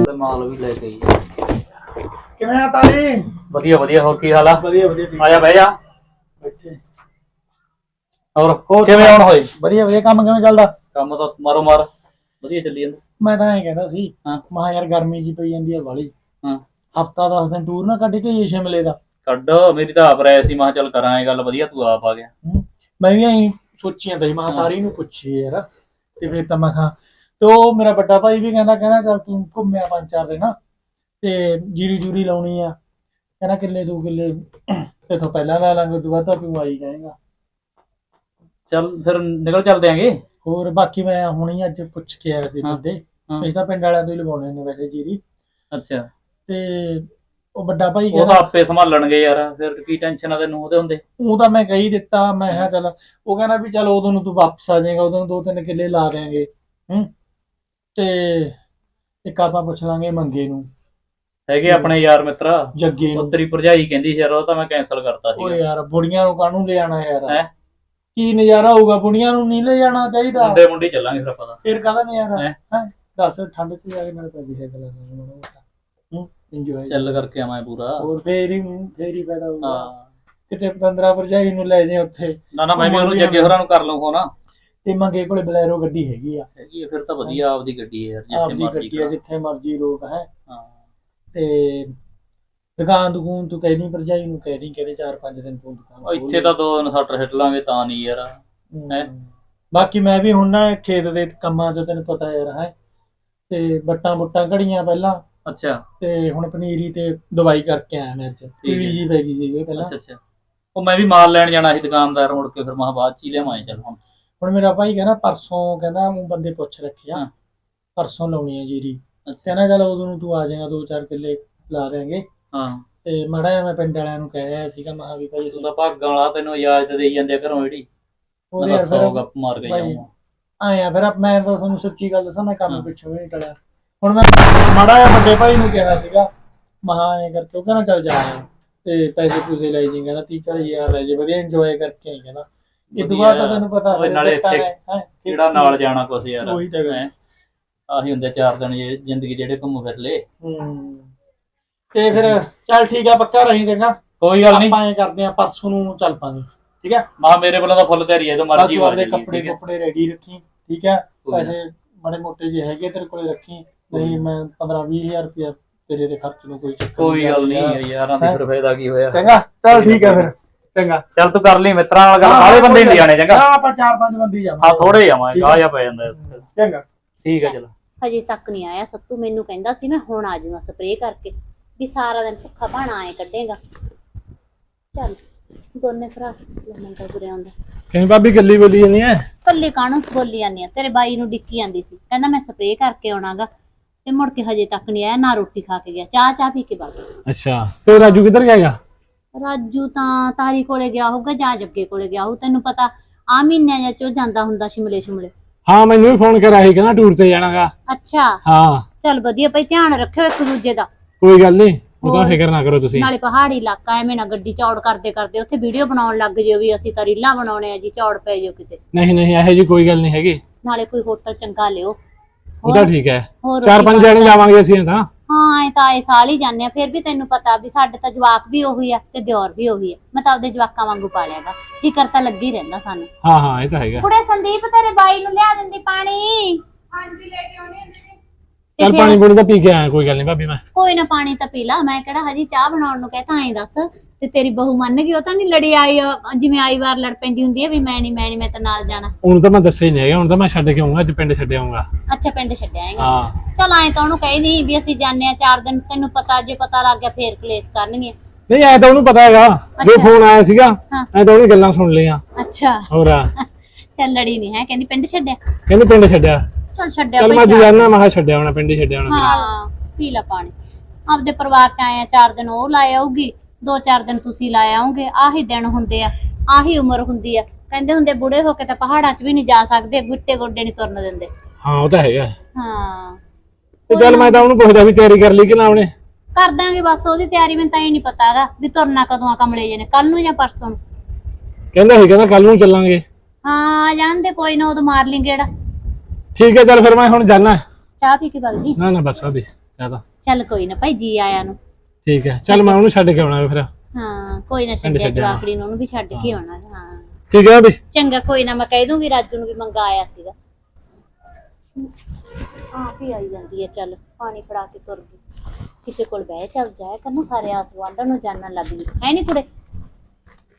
ਤੇ ਮਾਲ ਵੀ ਲੈ ਗਈ ਕਿਵੇਂ ਆ ਤਾਰੀ? ਵਧੀਆ ਵਧੀਆ ਹੋਰ ਕੀ ਹਾਲ ਆ? ਵਧੀਆ ਵਧੀਆ ਠੀਕ। ਆਜਾ ਬਹਿ ਜਾ। ਬੈਠੇ। ਹੋਰ ਕਿਵੇਂ ਆਉਣ ਹੋਏ ਵਧੀਆ ਵਧੀਆ। ਕੰਮ ਕਿਵੇਂ ਚੱਲਦਾ? ਕੰਮ ਤਾਂ ਮਾਰੋ ਮਾਰ ਵਧੀਆ ਚੱਲੀ ਜਾਂਦਾ। ਮੈਂ ਤਾਂ ਐਂ ਕਹਿੰਦਾ ਸੀ ਹਾਂ। ਮਹਾ ਯਾਰ ਗਰਮੀ ਜੀ ਪਈ ਜਾਂਦੀ ਹੈ ਵਾਲੀ ਹਾਂ। ਹਫਤਾ 10 ਦਿਨ ਟੂਰ ਨਾ ਕੱਢ ਕੇ ਇਹ ਸ਼ਿਮਲੇ ਦਾ। ਕੱਢ ਮੇਰੀ ਤਾਂ ਆਪ ਰਾਇ ਸੀ ਮੈਂ ਚੱਲ ਕਰਾਂ ਇਹ ਗੱਲ ਵਧੀਆ ਤੂੰ ਆਪ ਆ ਗਿਆ। ਮੈਂ ਵੀ ਐਂ ਸੋਚੀਆਂ ਤਾਂ ਮਹਾ ਤਾਰੀ ਨੂੰ ਪੁੱਛੀ ਯਾਰ। ਤੇ ਫਿਰ ਤਾਂ ਮੈਂ ਕਿਹਾ ਤੇ ਉਹ ਮੇਰਾ ਵੱਡਾ ਭਾਈ ਵੀ ਕਹਿੰਦਾ ਕਹਿੰਦਾ ਚੱਲ ਤੂੰ ਘੁੰਮਿਆ ਪੰਜ ਚਾਰ ਦਿਨ। ਤੇ ਜੀਰੀ ਜੂਰੀ ਲਾਉਣੀ ਆ। ਕਹਿੰਦਾ ਕਿੱਲੇ ਦੋ ਕਿੱਲੇ ਇਥੋਂ ਪਹਿਲਾਂ ਲੈ ਲਾਂਗੇ ਉਦੋਂ ਬਾਅਦ ਤਾਂ ਤੂੰ ਆਈ ਜਾਏਗਾ। ਚੱਲ ਫਿਰ ਨਿਕਲ ਚੱਲਦੇ ਆਂਗੇ ਹੋਰ ਬਾਕੀ ਮੈਂ ਹੁਣੀ ਅੱਜ ਪੁੱਛ ਕੇ ਆਇਆ ਸੀ ਹਾਂ। ਬੰਦੇ। ਹਾਂ। ਅਸੀਂ ਤਾਂ ਪਿੰਡ ਵਾਲਿਆਂ ਤੋਂ ਹੀ ਲਵਾਉਣੇ ਨੇ ਵੈਸੇ ਜੀਰੀ। ਅੱਛਾ। ਤੇ ਉਹ ਵੱਡਾ ਭਾਈ ਉਹ ਤਾਂ ਕਹਿੰਦਾ ਆਪੇ ਸੰਭਾਲਣਗੇ ਯਾਰ ਫਿਰ ਕੀ ਟੈਨਸ਼ਨ ਆ ਤੈਨੂੰ ਉਹਦੇ ਹੁੰਦੇ। ਉਹ ਤਾਂ ਮੈਂ ਕਹੀ ਦਿੱਤਾ ਮੈਂ ਕਿਹਾ ਚੱਲ ਉਹ ਕਹਿੰਦਾ ਵੀ ਚੱਲ ਉਦੋਂ ਨੂੰ ਤੂੰ ਵਾਪਸ ਆ ਜਾਏਗਾ ਉਦੋਂ ਨੂੰ ਦੋ ਤਿੰਨ ਕਿੱਲੇ ਲਾ ਦੇਾਂਗੇ ਹੂੰ। ਤੇ ਇੱਕ ਆਪਾਂ ਪੁੱਛ ਲਾਂਗੇ ਮੰਗੇ ਨੂੰ। ਹੈਗੇ ਆਪਣੇ ਯਾਰ ਮਿੱਤਰ। ਜੱਗੇ ਉਹ ਨੂੰ। ਤੇਰੀ ਭਰਜਾਈ ਕਹਿੰਦੀ ਸੀ ਯਾਰ ਉਹ ਤਾਂ ਮੈਂ ਕੈਨਸਲ ਕਰਤਾ ਓਏ ਸੀ ਯਾਰ ਬੁੜੀਆਂ ਨੂੰ ਕਾਹਨੂੰ ਲੈ ਜਾਣਾ ਯਾਰ? ਹੈਂ? ਕੀ ਨਜ਼ਾਰਾ ਹੋਊਗਾ? ਬੁੜੀਆਂ ਨੂੰ ਨਹੀਂ ਲੈ ਜਾਣਾ ਚਾਹੀਦਾ। ਮੁੰਡੇ ਮੁੰਡੇ ਚੱਲਾਂਗੇ ਫਿਰ ਆਪਾਂ ਤਾਂ। ਫਿਰ ਕਾਹਦਾ ਨਜ਼ਾਰਾ? ਹੈਂ? ਹੈ? ਦੱਸ ਠੰਡ ਚ ਜਾ ਕੇ ਮੇਰੇ ਪੈਸੇ ਹੈ ਗਲਾ ਹੂੰ? ਇੰਜੋਏ ਚੱਲ ਕਰਕੇ ਆਵਾਂ ਪੂਰਾ। ਹੋਰ ਫੇਰ ਹੀ ਫੇਰ ਹੀ ਪੈਦਾ ਹੋਊਗਾ। ਹਾਂ। ਕਿਤੇ ਪਤੰਦਰਾ ਭਰਜਾਈ ਨੂੰ ਲੈ ਜੇ ਉੱਥੇ। ਨਾ ਨਾ ਮੈਂ ਵੀ ਉਹਨੂੰ ਜੱਗੇ ਹੋਰਾਂ ਨੂੰ ਕਰ ਲਊਂ ਫੋਨ ਤੇ ਮੰਗੇ ਕੋਲੇ ਬਲੈਰੋ ਗੱਡੀ ਹੈਗੀ ਆ। ਹੈਗੀ ਆ, ਫਿਰ ਤਾਂ ਵਧੀਆ ਆਪਦੀ ਗੱਡੀ ਹੈ ਯਾਰ ਜਿੱਥੇ ਆਪਦੀ ਮਰਜ਼ੀ ਗੱਡੀ ਆ ਜਿੱਥੇ ਮਰਜ਼ੀ ਲੋਕ ਹੈ। ਹਾਂ। ਤੇ ਦੁਕਾਨ ਦੁਕਾਨ ਤੂੰ ਕਹਿਦੀ ਭਰਜਾਈ ਨੂੰ ਕਹਿਦੀ ਕਹਿੰਦੇ 4-5 ਦਿਨ ਤੂੰ ਦੁਕਾਨ ਉਹ ਇੱਥੇ ਤਾਂ ਦੋ ਸੱਟ ਹਿੱਟ ਲਾਂਗੇ ਤਾਂ ਨਹੀਂ ਯਾਰ। ਹੂੰ। ਹੈਂ? ਬਾਕੀ ਮੈਂ ਵੀ ਹੁਣ ਨਾ ਖੇਤ ਦੇ ਕੰਮਾਂ 'ਚ ਤੈਨੂੰ ਪਤਾ ਯਾਰ ਹੈ। ਤੇ ਬੱਟਾਂ ਬੁੱਟਾਂ ਘੜੀਆਂ ਪਹਿਲਾਂ। ਅੱਛਾ। ਤੇ ਹੁਣ ਪਨੀਰੀ ਤੇ ਦਵਾਈ ਕਰਕੇ ਆਇਆ ਮੈਂ ਅੱਜ। ਪੀਲੀ ਜੀ ਪੈ ਗਈ ਸੀ ਪਹਿਲਾਂ। ਅੱਛਾ ਅੱਛਾ। ਉਹ ਮੈਂ ਵੀ ਮਾਲ ਲੈਣ ਜਾਣਾ ਸੀ ਦੁਕਾਨਦਾਰ ਮੁੜ ਕੇ ਫਿਰ ਮੈਂ ਕਿਹਾ ਬਾਅਦ ਚ ਹੀ ਲਿਆਵਾਂ ਚੱਲ ਹੁਣ। ਹੁਣ ਮੇਰਾ ਭਾਈ ਕਹਿੰਦਾ ਪਰਸੋਂ ਕਹਿੰਦਾ ਉਹ ਬੰਦੇ ਪੁੱਛ ਰੱਖਿਆ। ਹਾਂ। ਪਰਸੋਂ ਲਾਉਣੀ ਹੈ ਜੀਰੀ। ਅੱਛਾ। ਕਹਿੰਦਾ ਚੱਲ ਉਦੋਂ ਨੂੰ ਤੂੰ ਆ ਜਾਏਗਾ ਦੋ ਚਾਰ ਕਿੱਲੇ ਲਾ ਦੇਾਂਗੇ ਹਾਂ। ਤੇ ਮੜਾ ਜਿਹਾ ਮੈਂ ਪਿੰਡ ਵਾਲਿਆਂ ਨੂੰ ਕਹਿਆ ਸੀਗਾ ਮੈਂ ਕਿਹਾ ਵੀ ਭਾਈ ਤੂੰ ਤਾਂ ਭਾਗਾਂ ਵਾਲਾ ਤੈਨੂੰ ਇਜਾਜ਼ਤ ਦੇਈ ਜਾਂਦੇ ਆ ਘਰੋਂ ਜਿਹੜੀ ਹੋਰ ਮੈਂ ਯਾਰ ਤਾਂ ਫਿਰ ਸੌ ਗੱਪ ਮਾਰ ਕੇ ਭਾਈ, ਜਾਊਂਗਾ। ਆਇਆ ਫਿਰ ਮੈਂ ਤਾਂ ਤੁਹਾਨੂੰ ਸੱਚੀ ਗੱਲ ਦੱਸਾਂ ਮੈਂ ਕੰਮ ਹਾਂ। ਪਿੱਛੋਂ ਵੀ ਨਹੀਂ ਟਲਿਆ। ਹੁਣ ਮੈਂ ਮਾੜਾ ਜਿਹਾ ਵੱਡੇ ਭਾਈ ਨੂੰ ਕਿਹਾ ਸੀਗਾ ਮਹਾ ਐ ਕਰਕੇ ਉਹ ਕਹਿੰਦਾ ਚੱਲ ਜਾ ਆਇਆ ਤੇ ਪੈਸੇ ਪੂਸੇ ਲੈ ਜੀ ਕਹਿੰਦਾ 30 40 ਹਜ਼ਾਰ ਲੈ ਜੇ ਵਧੀਆ ਇੰਜੋਏ ਕਰਕੇ ਆਈ ਕਹਿੰਦਾ। ਇਹ ਤੋਂ ਬਾਅਦ ਤਾਂ ਵਧੀਆ। ਤੈਨੂੰ ਪਤਾ ਓਏ ਨਾਲੇ ਇੱਥੇ ਕਿਹੜਾ ਨਾਲ ਜਾਣਾ ਕੁਛ ਯਾਰ। ਉਹੀ ਤਾਂ ਗੱਲ। ਹੈਂ? ਆਹੀ ਹੁੰਦੇ ਚਾਰ ਦਿਨ ਜੇ ਜ਼ਿੰਦਗੀ ਜਿਹੜੇ ਘੁੰਮ ਫਿਰ ਲੇ ਹੂੰ। ਤੇ ਫਿਰ ਚੱਲ ਠੀਕ ਆ ਪੱਕਾ ਰਹੀ ਦੇਗਾ ਕੋਈ ਗੱਲ ਨਹੀਂ। ਆਪਾਂ ਐ ਕਰਦੇ ਆ ਪਰਸੋਂ ਨੂੰ ਚੱਲ ਪਾਂਗੇ ਠੀਕ ਹੈ ਮਾ ਮੇਰੇ ਵੱਲੋਂ ਤਾਂ ਫੁੱਲ ਤਿਆਰੀ ਹੈ ਤੇ ਬਾਕੀ ਮਰਜ਼ੀ ਵਾਰ ਆਪਦੇ ਕੱਪੜੇ ਕੁੱਪੜੇ ਰੈਡੀ ਰੱਖੀ ਠੀਕ ਹੈ। ਪੈਸੇ ਬੜੇ ਮੋਟੇ ਜਿਹੇ ਹੈਗੇ ਤੇਰੇ ਕੋਲੇ ਰੱਖੀ ਨਹੀਂ ਮੈਂ 15 20000 ਰੁਪਇਆ ਤੇਰੇ ਦੇ ਖਰਚ ਨੂੰ ਕੋਈ ਚੱਕਰ ਕੋਈ ਗੱਲ ਨਹੀਂ ਯਾਰਾਂ ਦੀ? ਫਿਰ ਫਾਇਦਾ ਕੀ ਹੋਇਆ? ਚੰਗਾ ਚੱਲ ਠੀਕ ਹੈ ਫਿਰ ਚੰਗਾ। ਚੱਲ ਤੂੰ ਕਰ ਲਈ ਮਿੱਤਰਾਂ ਨਾਲ ਗੱਲ ਸਾਰੇ ਬੰਦੇ ਨਹੀਂ। ਜਾਣੇ ਚੰਗਾ? ਹਾਂ ਆਪਾਂ ਚਾਰ ਪੰਜ ਬੰਦੇ ਹੀ ਹਾਂ ਜਾਵਾਂਗੇ ਥੋੜੇ ਜਾਵਾਂਗੇ ਗਾਹ ਜਾ ਪੈ ਜਾਂਦਾ। ਚੰਗਾ। ਠੀਕ ਹੈ ਚਲ। ਹਜੇ ਤੱਕ ਨਹੀਂ ਆਇਆ ਸੱਤੂ ਮੈਨੂੰ ਕਹਿੰਦਾ ਸੀ ਮੈਂ ਹੁਣ ਆ ਜਾਊਂਗਾ ਸਪਰੇਅ ਕਰਕੇ। ਵੀ ਸਾਰਾ ਦਿਨ ਭੁੱਖਾ ਭਾਣਾ ਆਏ ਕੱਢੇਗਾ। ਚੱਲ ਦੋਨੇ ਭਰਾ ਮੰਦਰ ਪੁਰੇ ਆਉਂਦਾ। ਕਿਵੇਂ ਭਾਬੀ ਗੱਲੀ ਬੋਲੀ ਜਾਨੀ ਹੈ ਕੱਲੀ ਕਾਹਨੂੰ ਬੋਲੀ ਜਾਂਦੀ ਆ ਤੇਰੇ ਬਾਈ ਨੂੰ ਡਿੱਕੀ ਜਾਂਦੀ ਸੀ। ਕਹਿੰਦਾ ਮੈਂ ਸਪਰੇਅ ਕਰਕੇ ਆਉਣਾਗਾ। ਤੇ ਮੁੜ ਕੇ ਹਜੇ ਤੱਕ ਨਹੀਂ ਆਇਆ ਨਾ ਰੋਟੀ ਖਾ ਕੇ ਗਿਆ। ਚਾਹ ਚਾਹ ਪੀ ਕੇ ਬਾਗ ਅੱਛਾ ਤੇ ਰਾਜੂ ਕਿੱਧਰ ਜਾਏਗਾ ਰਾਜੂ ਤਾਂ ਤਾਰੀ ਕੋਲੇ ਗਿਆ ਹੋਊਗਾ ਜਾਂ ਜੱਗੇ ਕੋਲੇ ਗਿਆ ਹੋਊ। ਤੈਨੂੰ ਪਤਾ ਆ ਮਹੀਨਿਆਂ ਜਾਂ ਚੋ ਜਾਂਦਾ ਹੁੰਦਾ ਸ਼ਿਮਲੇ ਸ਼ਿਮਲੇ। ਹਾਂ ਮੈਨੂੰ ਵੀ ਫੋਨ ਕਰਿਆ ਸੀ ਕਹਿੰਦਾ ਟੂਰ ਤੇ ਜਾਣਾਗਾ। ਅੱਛਾ। ਹਾਂ। ਚੱਲ ਵਧੀਆ ਭਾਈ ਧਿਆਨ ਰੱਖਿਓ ਇੱਕ ਦੂਜੇ ਦਾ। ਕੋਈ ਗੱਲ ਨਹੀਂ ਉਹਦਾ ਹੋਰ। ਫਿਕਰ ਨਾ ਕਰੋ ਤੁਸੀਂ। ਨਾਲੇ ਪਹਾੜੀ ਇਲਾਕਾ ਐਵੇਂ ਨਾ ਗੱਡੀ ਚੌੜ ਕਰਦੇ ਕਰਦੇ ਉੱਥੇ ਵੀਡੀਓ ਬਣਾਉਣ ਲੱਗ ਜਿਓ ਵੀ ਅਸੀਂ ਤਾਂ ਰੀਲਾਂ ਬਣਾਉਣੇ ਆ ਜੀ ਚੌੜ ਪੈ ਜਿਓ ਕਿਤੇ। ਨਹੀਂ ਨਹੀਂ ਇਹੋ ਜੀ ਕੋਈ ਗੱਲ ਨਹੀਂ ਹੈਗੀ। ਨਾਲੇ ਕੋਈ ਹੋਟਲ ਚੰਗਾ ਲਿਓ। ਉਹ ਤਾਂ ਠੀਕ ਹੈ। ਹੋਰ ਚਾਰ ਰੋਟੀ ਪੰਜ ਜਣੇ ਜਾਵਾਂਗੇ ਅਸੀਂ ਤਾਂ। ਹਾਂ ਇਹ ਤਾਂ ਆਏ ਸਾਲ ਹੀ ਜਾਂਦੇ ਆ ਫਿਰ ਵੀ ਤੈਨੂੰ ਪਤਾ ਵੀ ਸਾਡੇ ਤਾਂ ਜਵਾਕ ਵੀ ਉਹੀ ਆ ਤੇ ਦਿਓਰ ਵੀ ਉਹੀ ਆ। ਮੈਂ ਤਾਂ ਆਪਦੇ ਜਵਾਕਾਂ ਵਾਂਗੂ ਪਾਲਿਆਗਾ ਫਿਕਰ ਤਾਂ ਲੱਗੀ ਰਹਿੰਦਾ ਸਾਨੂੰ। ਹਾਂ ਹਾਂ ਇਹ ਤਾਂ ਹੈਗਾ। ਕੁੜੇ ਸੰਦੀਪ ਤੇਰੇ ਬਾਈ ਨੂੰ ਲਿਆ ਦਿੰਦੀ ਪਾਣੀ। ਚੱਲ ਪਾਣੀ ਪੂਣੀ ਤਾਂ ਪੀ ਕੇ ਆਇਆ ਕੋਈ ਗੱਲ ਨਹੀਂ ਭਾਬੀ ਮੈਂ। ਕੋਈ ਨਾ ਪਾਣੀ ਤਾਂ ਪੀ ਲਾ ਮੈਂ ਕਿਹੜਾ ਹਜੀ ਚਾਹ ਬਣਾਉਣ ਨੂੰ ਕਹਤਾ ਐਂ ਦੱਸ ਤੇ ਤੇਰੀ ਬਹੂ ਮੰਨ ਗਈ ਉਹ ਤਾਂ ਨਹੀਂ ਲੜੀ ਆਈ ਅਹ ਜਿਵੇਂ ਆਈ ਵਾਰ ਲੜ ਪੈਂਦੀ ਹੁੰਦੀ ਹੈ ਵੀ ਮੈਂ ਨਹੀਂ ਮੈਂ ਨਹੀਂ ਮੈਂ ਤਾਂ ਨਾਲ ਜਾਣਾ। ਹੁਣ ਤਾਂ ਮੈਂ ਦੱਸਿਆ ਹੀ ਨਹੀਂ ਹੈਗਾ ਹੁਣ ਤਾਂ ਮੈਂ ਛੱਡ ਕੇ ਆਉਂਗਾ ਅੱਜ ਪਿੰਡ ਛੱਡ ਆਉਂਗਾ ਅੱਛਾ ਪਿੰਡ ਛੱਡਿਆ ਆਏਗਾ। ਹਾਂ। ਚਲ ਐਂ ਤਾਂ ਉਹਨੂੰ ਕਹੀ ਨਹੀਂ ਵੀ ਅਸੀਂ ਜਾਂਦੇ ਆ ਚਾਰ ਦਿਨ ਤੈਨੂੰ ਪਤਾ ਜੇ ਪਤਾ ਲੱਗ ਗਿਆ ਫੇਰ ਕਲੇਸ਼ ਕਰਨਗੇ। ਨਹੀਂ ਐ ਤਾਂ ਉਹਨੂੰ ਪਤਾ ਹੈਗਾ ਜੋ। ਫੋਨ ਆਇਆ ਸੀਗਾ ਹਾਂ। ਐ ਤਾਂ ਉਹਨੇ ਗੱਲਾਂ ਸੁਣ ਲਈਆਂ। ਅੱਛਾ। ਹੋਰ ਆ, ਚੱਲ ਲੜੀ ਨਹੀਂ ਹੈ ਕਹਿੰਦੀ ਪਿੰਡ ਛੱਡਿਆ। ਕਹਿੰਦੇ ਪਿੰਡ ਛੱਡਿਆ। ਚਲ ਛੱਡਿਆ ਚੱਲ ਭਾਈ ਮੈਂ ਅੱਜ ਚਾਰ- ਜਾਣਾ ਮੈਂ ਕਿਹਾ ਛੱਡਿਆ ਹੋਣਾ ਪਿੰਡ ਹੀ ਛੱਡਿਆ ਹੋਣਾ। ਹਾਂ ਪੀ ਲਾ ਪਾਣੀ। ਆਪਦੇ ਪਰਿਵਾਰ ਚ ਆਏ ਆ ਚਾਰ ਦਿਨ ਉਹ ਲਾਏ ਆਊਗੀ ਦੋ ਚਾਰ ਦਿਨ ਤੁਸੀਂ ਲਾਏ ਆਉਂਗੇ ਆਹੀ ਦਿਨ ਹੁੰਦੇ ਆ ਆਹੀ ਉਮਰ ਹੁੰਦੀ ਆ। ਕਹਿੰਦੇ ਹੁੰਦੇ ਬੁੜੇ ਹੋ ਕੇ ਤਾਂ ਪਹਾੜਾਂ 'ਚ ਵੀ ਨਹੀਂ ਜਾ ਸਕਦੇ ਗੁੱਟੇ ਗੋਡੇ ਨਹੀਂ ਤੁਰਨ ਦਿੰਦੇ। ਹਾਂ ਉਹ ਤਾਂ ਹੈਗਾ। ਹਾਂ। ਤੇ ਚੱਲ ਮੈਂ ਤਾਂ ਉਹਨੂੰ ਪੁੱਛਦਾ ਵੀ ਤਿਆਰੀ ਕਰ ਲਈ ਕਿ ਨਾ ਉਹਨੇ? ਕਰ ਦਾਂਗੇ ਬਸ ਉਹਦੀ ਤਿਆਰੀ ਮੈਨੂੰ ਤਾਂ ਹੀ ਨਹੀਂ ਪਤਾ ਹੈਗਾ ਵੀ ਤੁਰਨਾ ਕਦੋਂ ਆ ਕਮਲੇ ਜੇ ਨੇ ਕੱਲ ਨੂੰ ਜਾਂ ਪਰਸੋਂ ਨੂੰ। ਕਹਿੰਦਾ ਸੀ ਕਹਿੰਦਾ ਕੱਲ ਨੂੰ ਚੱਲਾਂਗੇ। ਹਾਂ ਜਾਂਦੇ ਕੋਈ ਨਾ ਉਦੋਂ ਮਾਰ ਲਈ ਗੇੜਾ। ਠੀਕ ਹੈ ਚੱਲ ਫਿਰ ਮੈਂ ਹੁਣ ਜਾਣਾ ਚਾਹ ਪੀ ਕੇ ਬਗ ਜੀ। ਨਾ ਨਾ ਬਸ ਭਾਬੀ ਜ਼ਿਆਦਾ ਚੱਲ ਕੋਈ ਨਾ ਭਾਈ ਜੀ ਆਇਆਂ ਨੂੰ। ਠੀਕ ਹੈ ਚੱਲ ਮੈਂ ਉਹਨੂੰ ਛੱਡ ਕੇ ਆਉਣਾ ਫਿਰ। ਹਾਂ ਕੋਈ ਨਾ ਪਿੰਡ ਛੱਡਿਆ। ਜਵਾਕੜੀ ਨੂੰ ਉਹਨੂੰ ਵੀ ਛੱਡ ਕੇ ਆਉਣਾ ਹਾਂ। ਠੀਕ ਹੈ ਭਾਬੀ। ਚੰਗਾ ਕੋਈ ਨਾ ਮੈਂ ਕਹਿ ਦੂੰਗੀ ਰਾਜੂ ਨੂੰ ਵੀ ਮੰਗਾ ਆਇਆ ਸੀਗਾ। ਆਪ ਹੀ ਆਈ ਜਾਂਦੀ ਹੈ ਚੱਲ ਪਾਣੀ ਫੜਾ ਕੇ ਤੁਰ ਗਈ। ਕਿਸੇ ਕੋਲ ਬਹਿ ਚੱਲ ਜਾਇਆ ਕਰਨਾ ਸਾਰੇ ਆਸ ਗੁਆਂਢਾਂ ਨੂੰ ਜਾਣਨ ਲੱਗ ਗਈ। ਹੈ ਨਹੀਂ ਕੁੜੇ?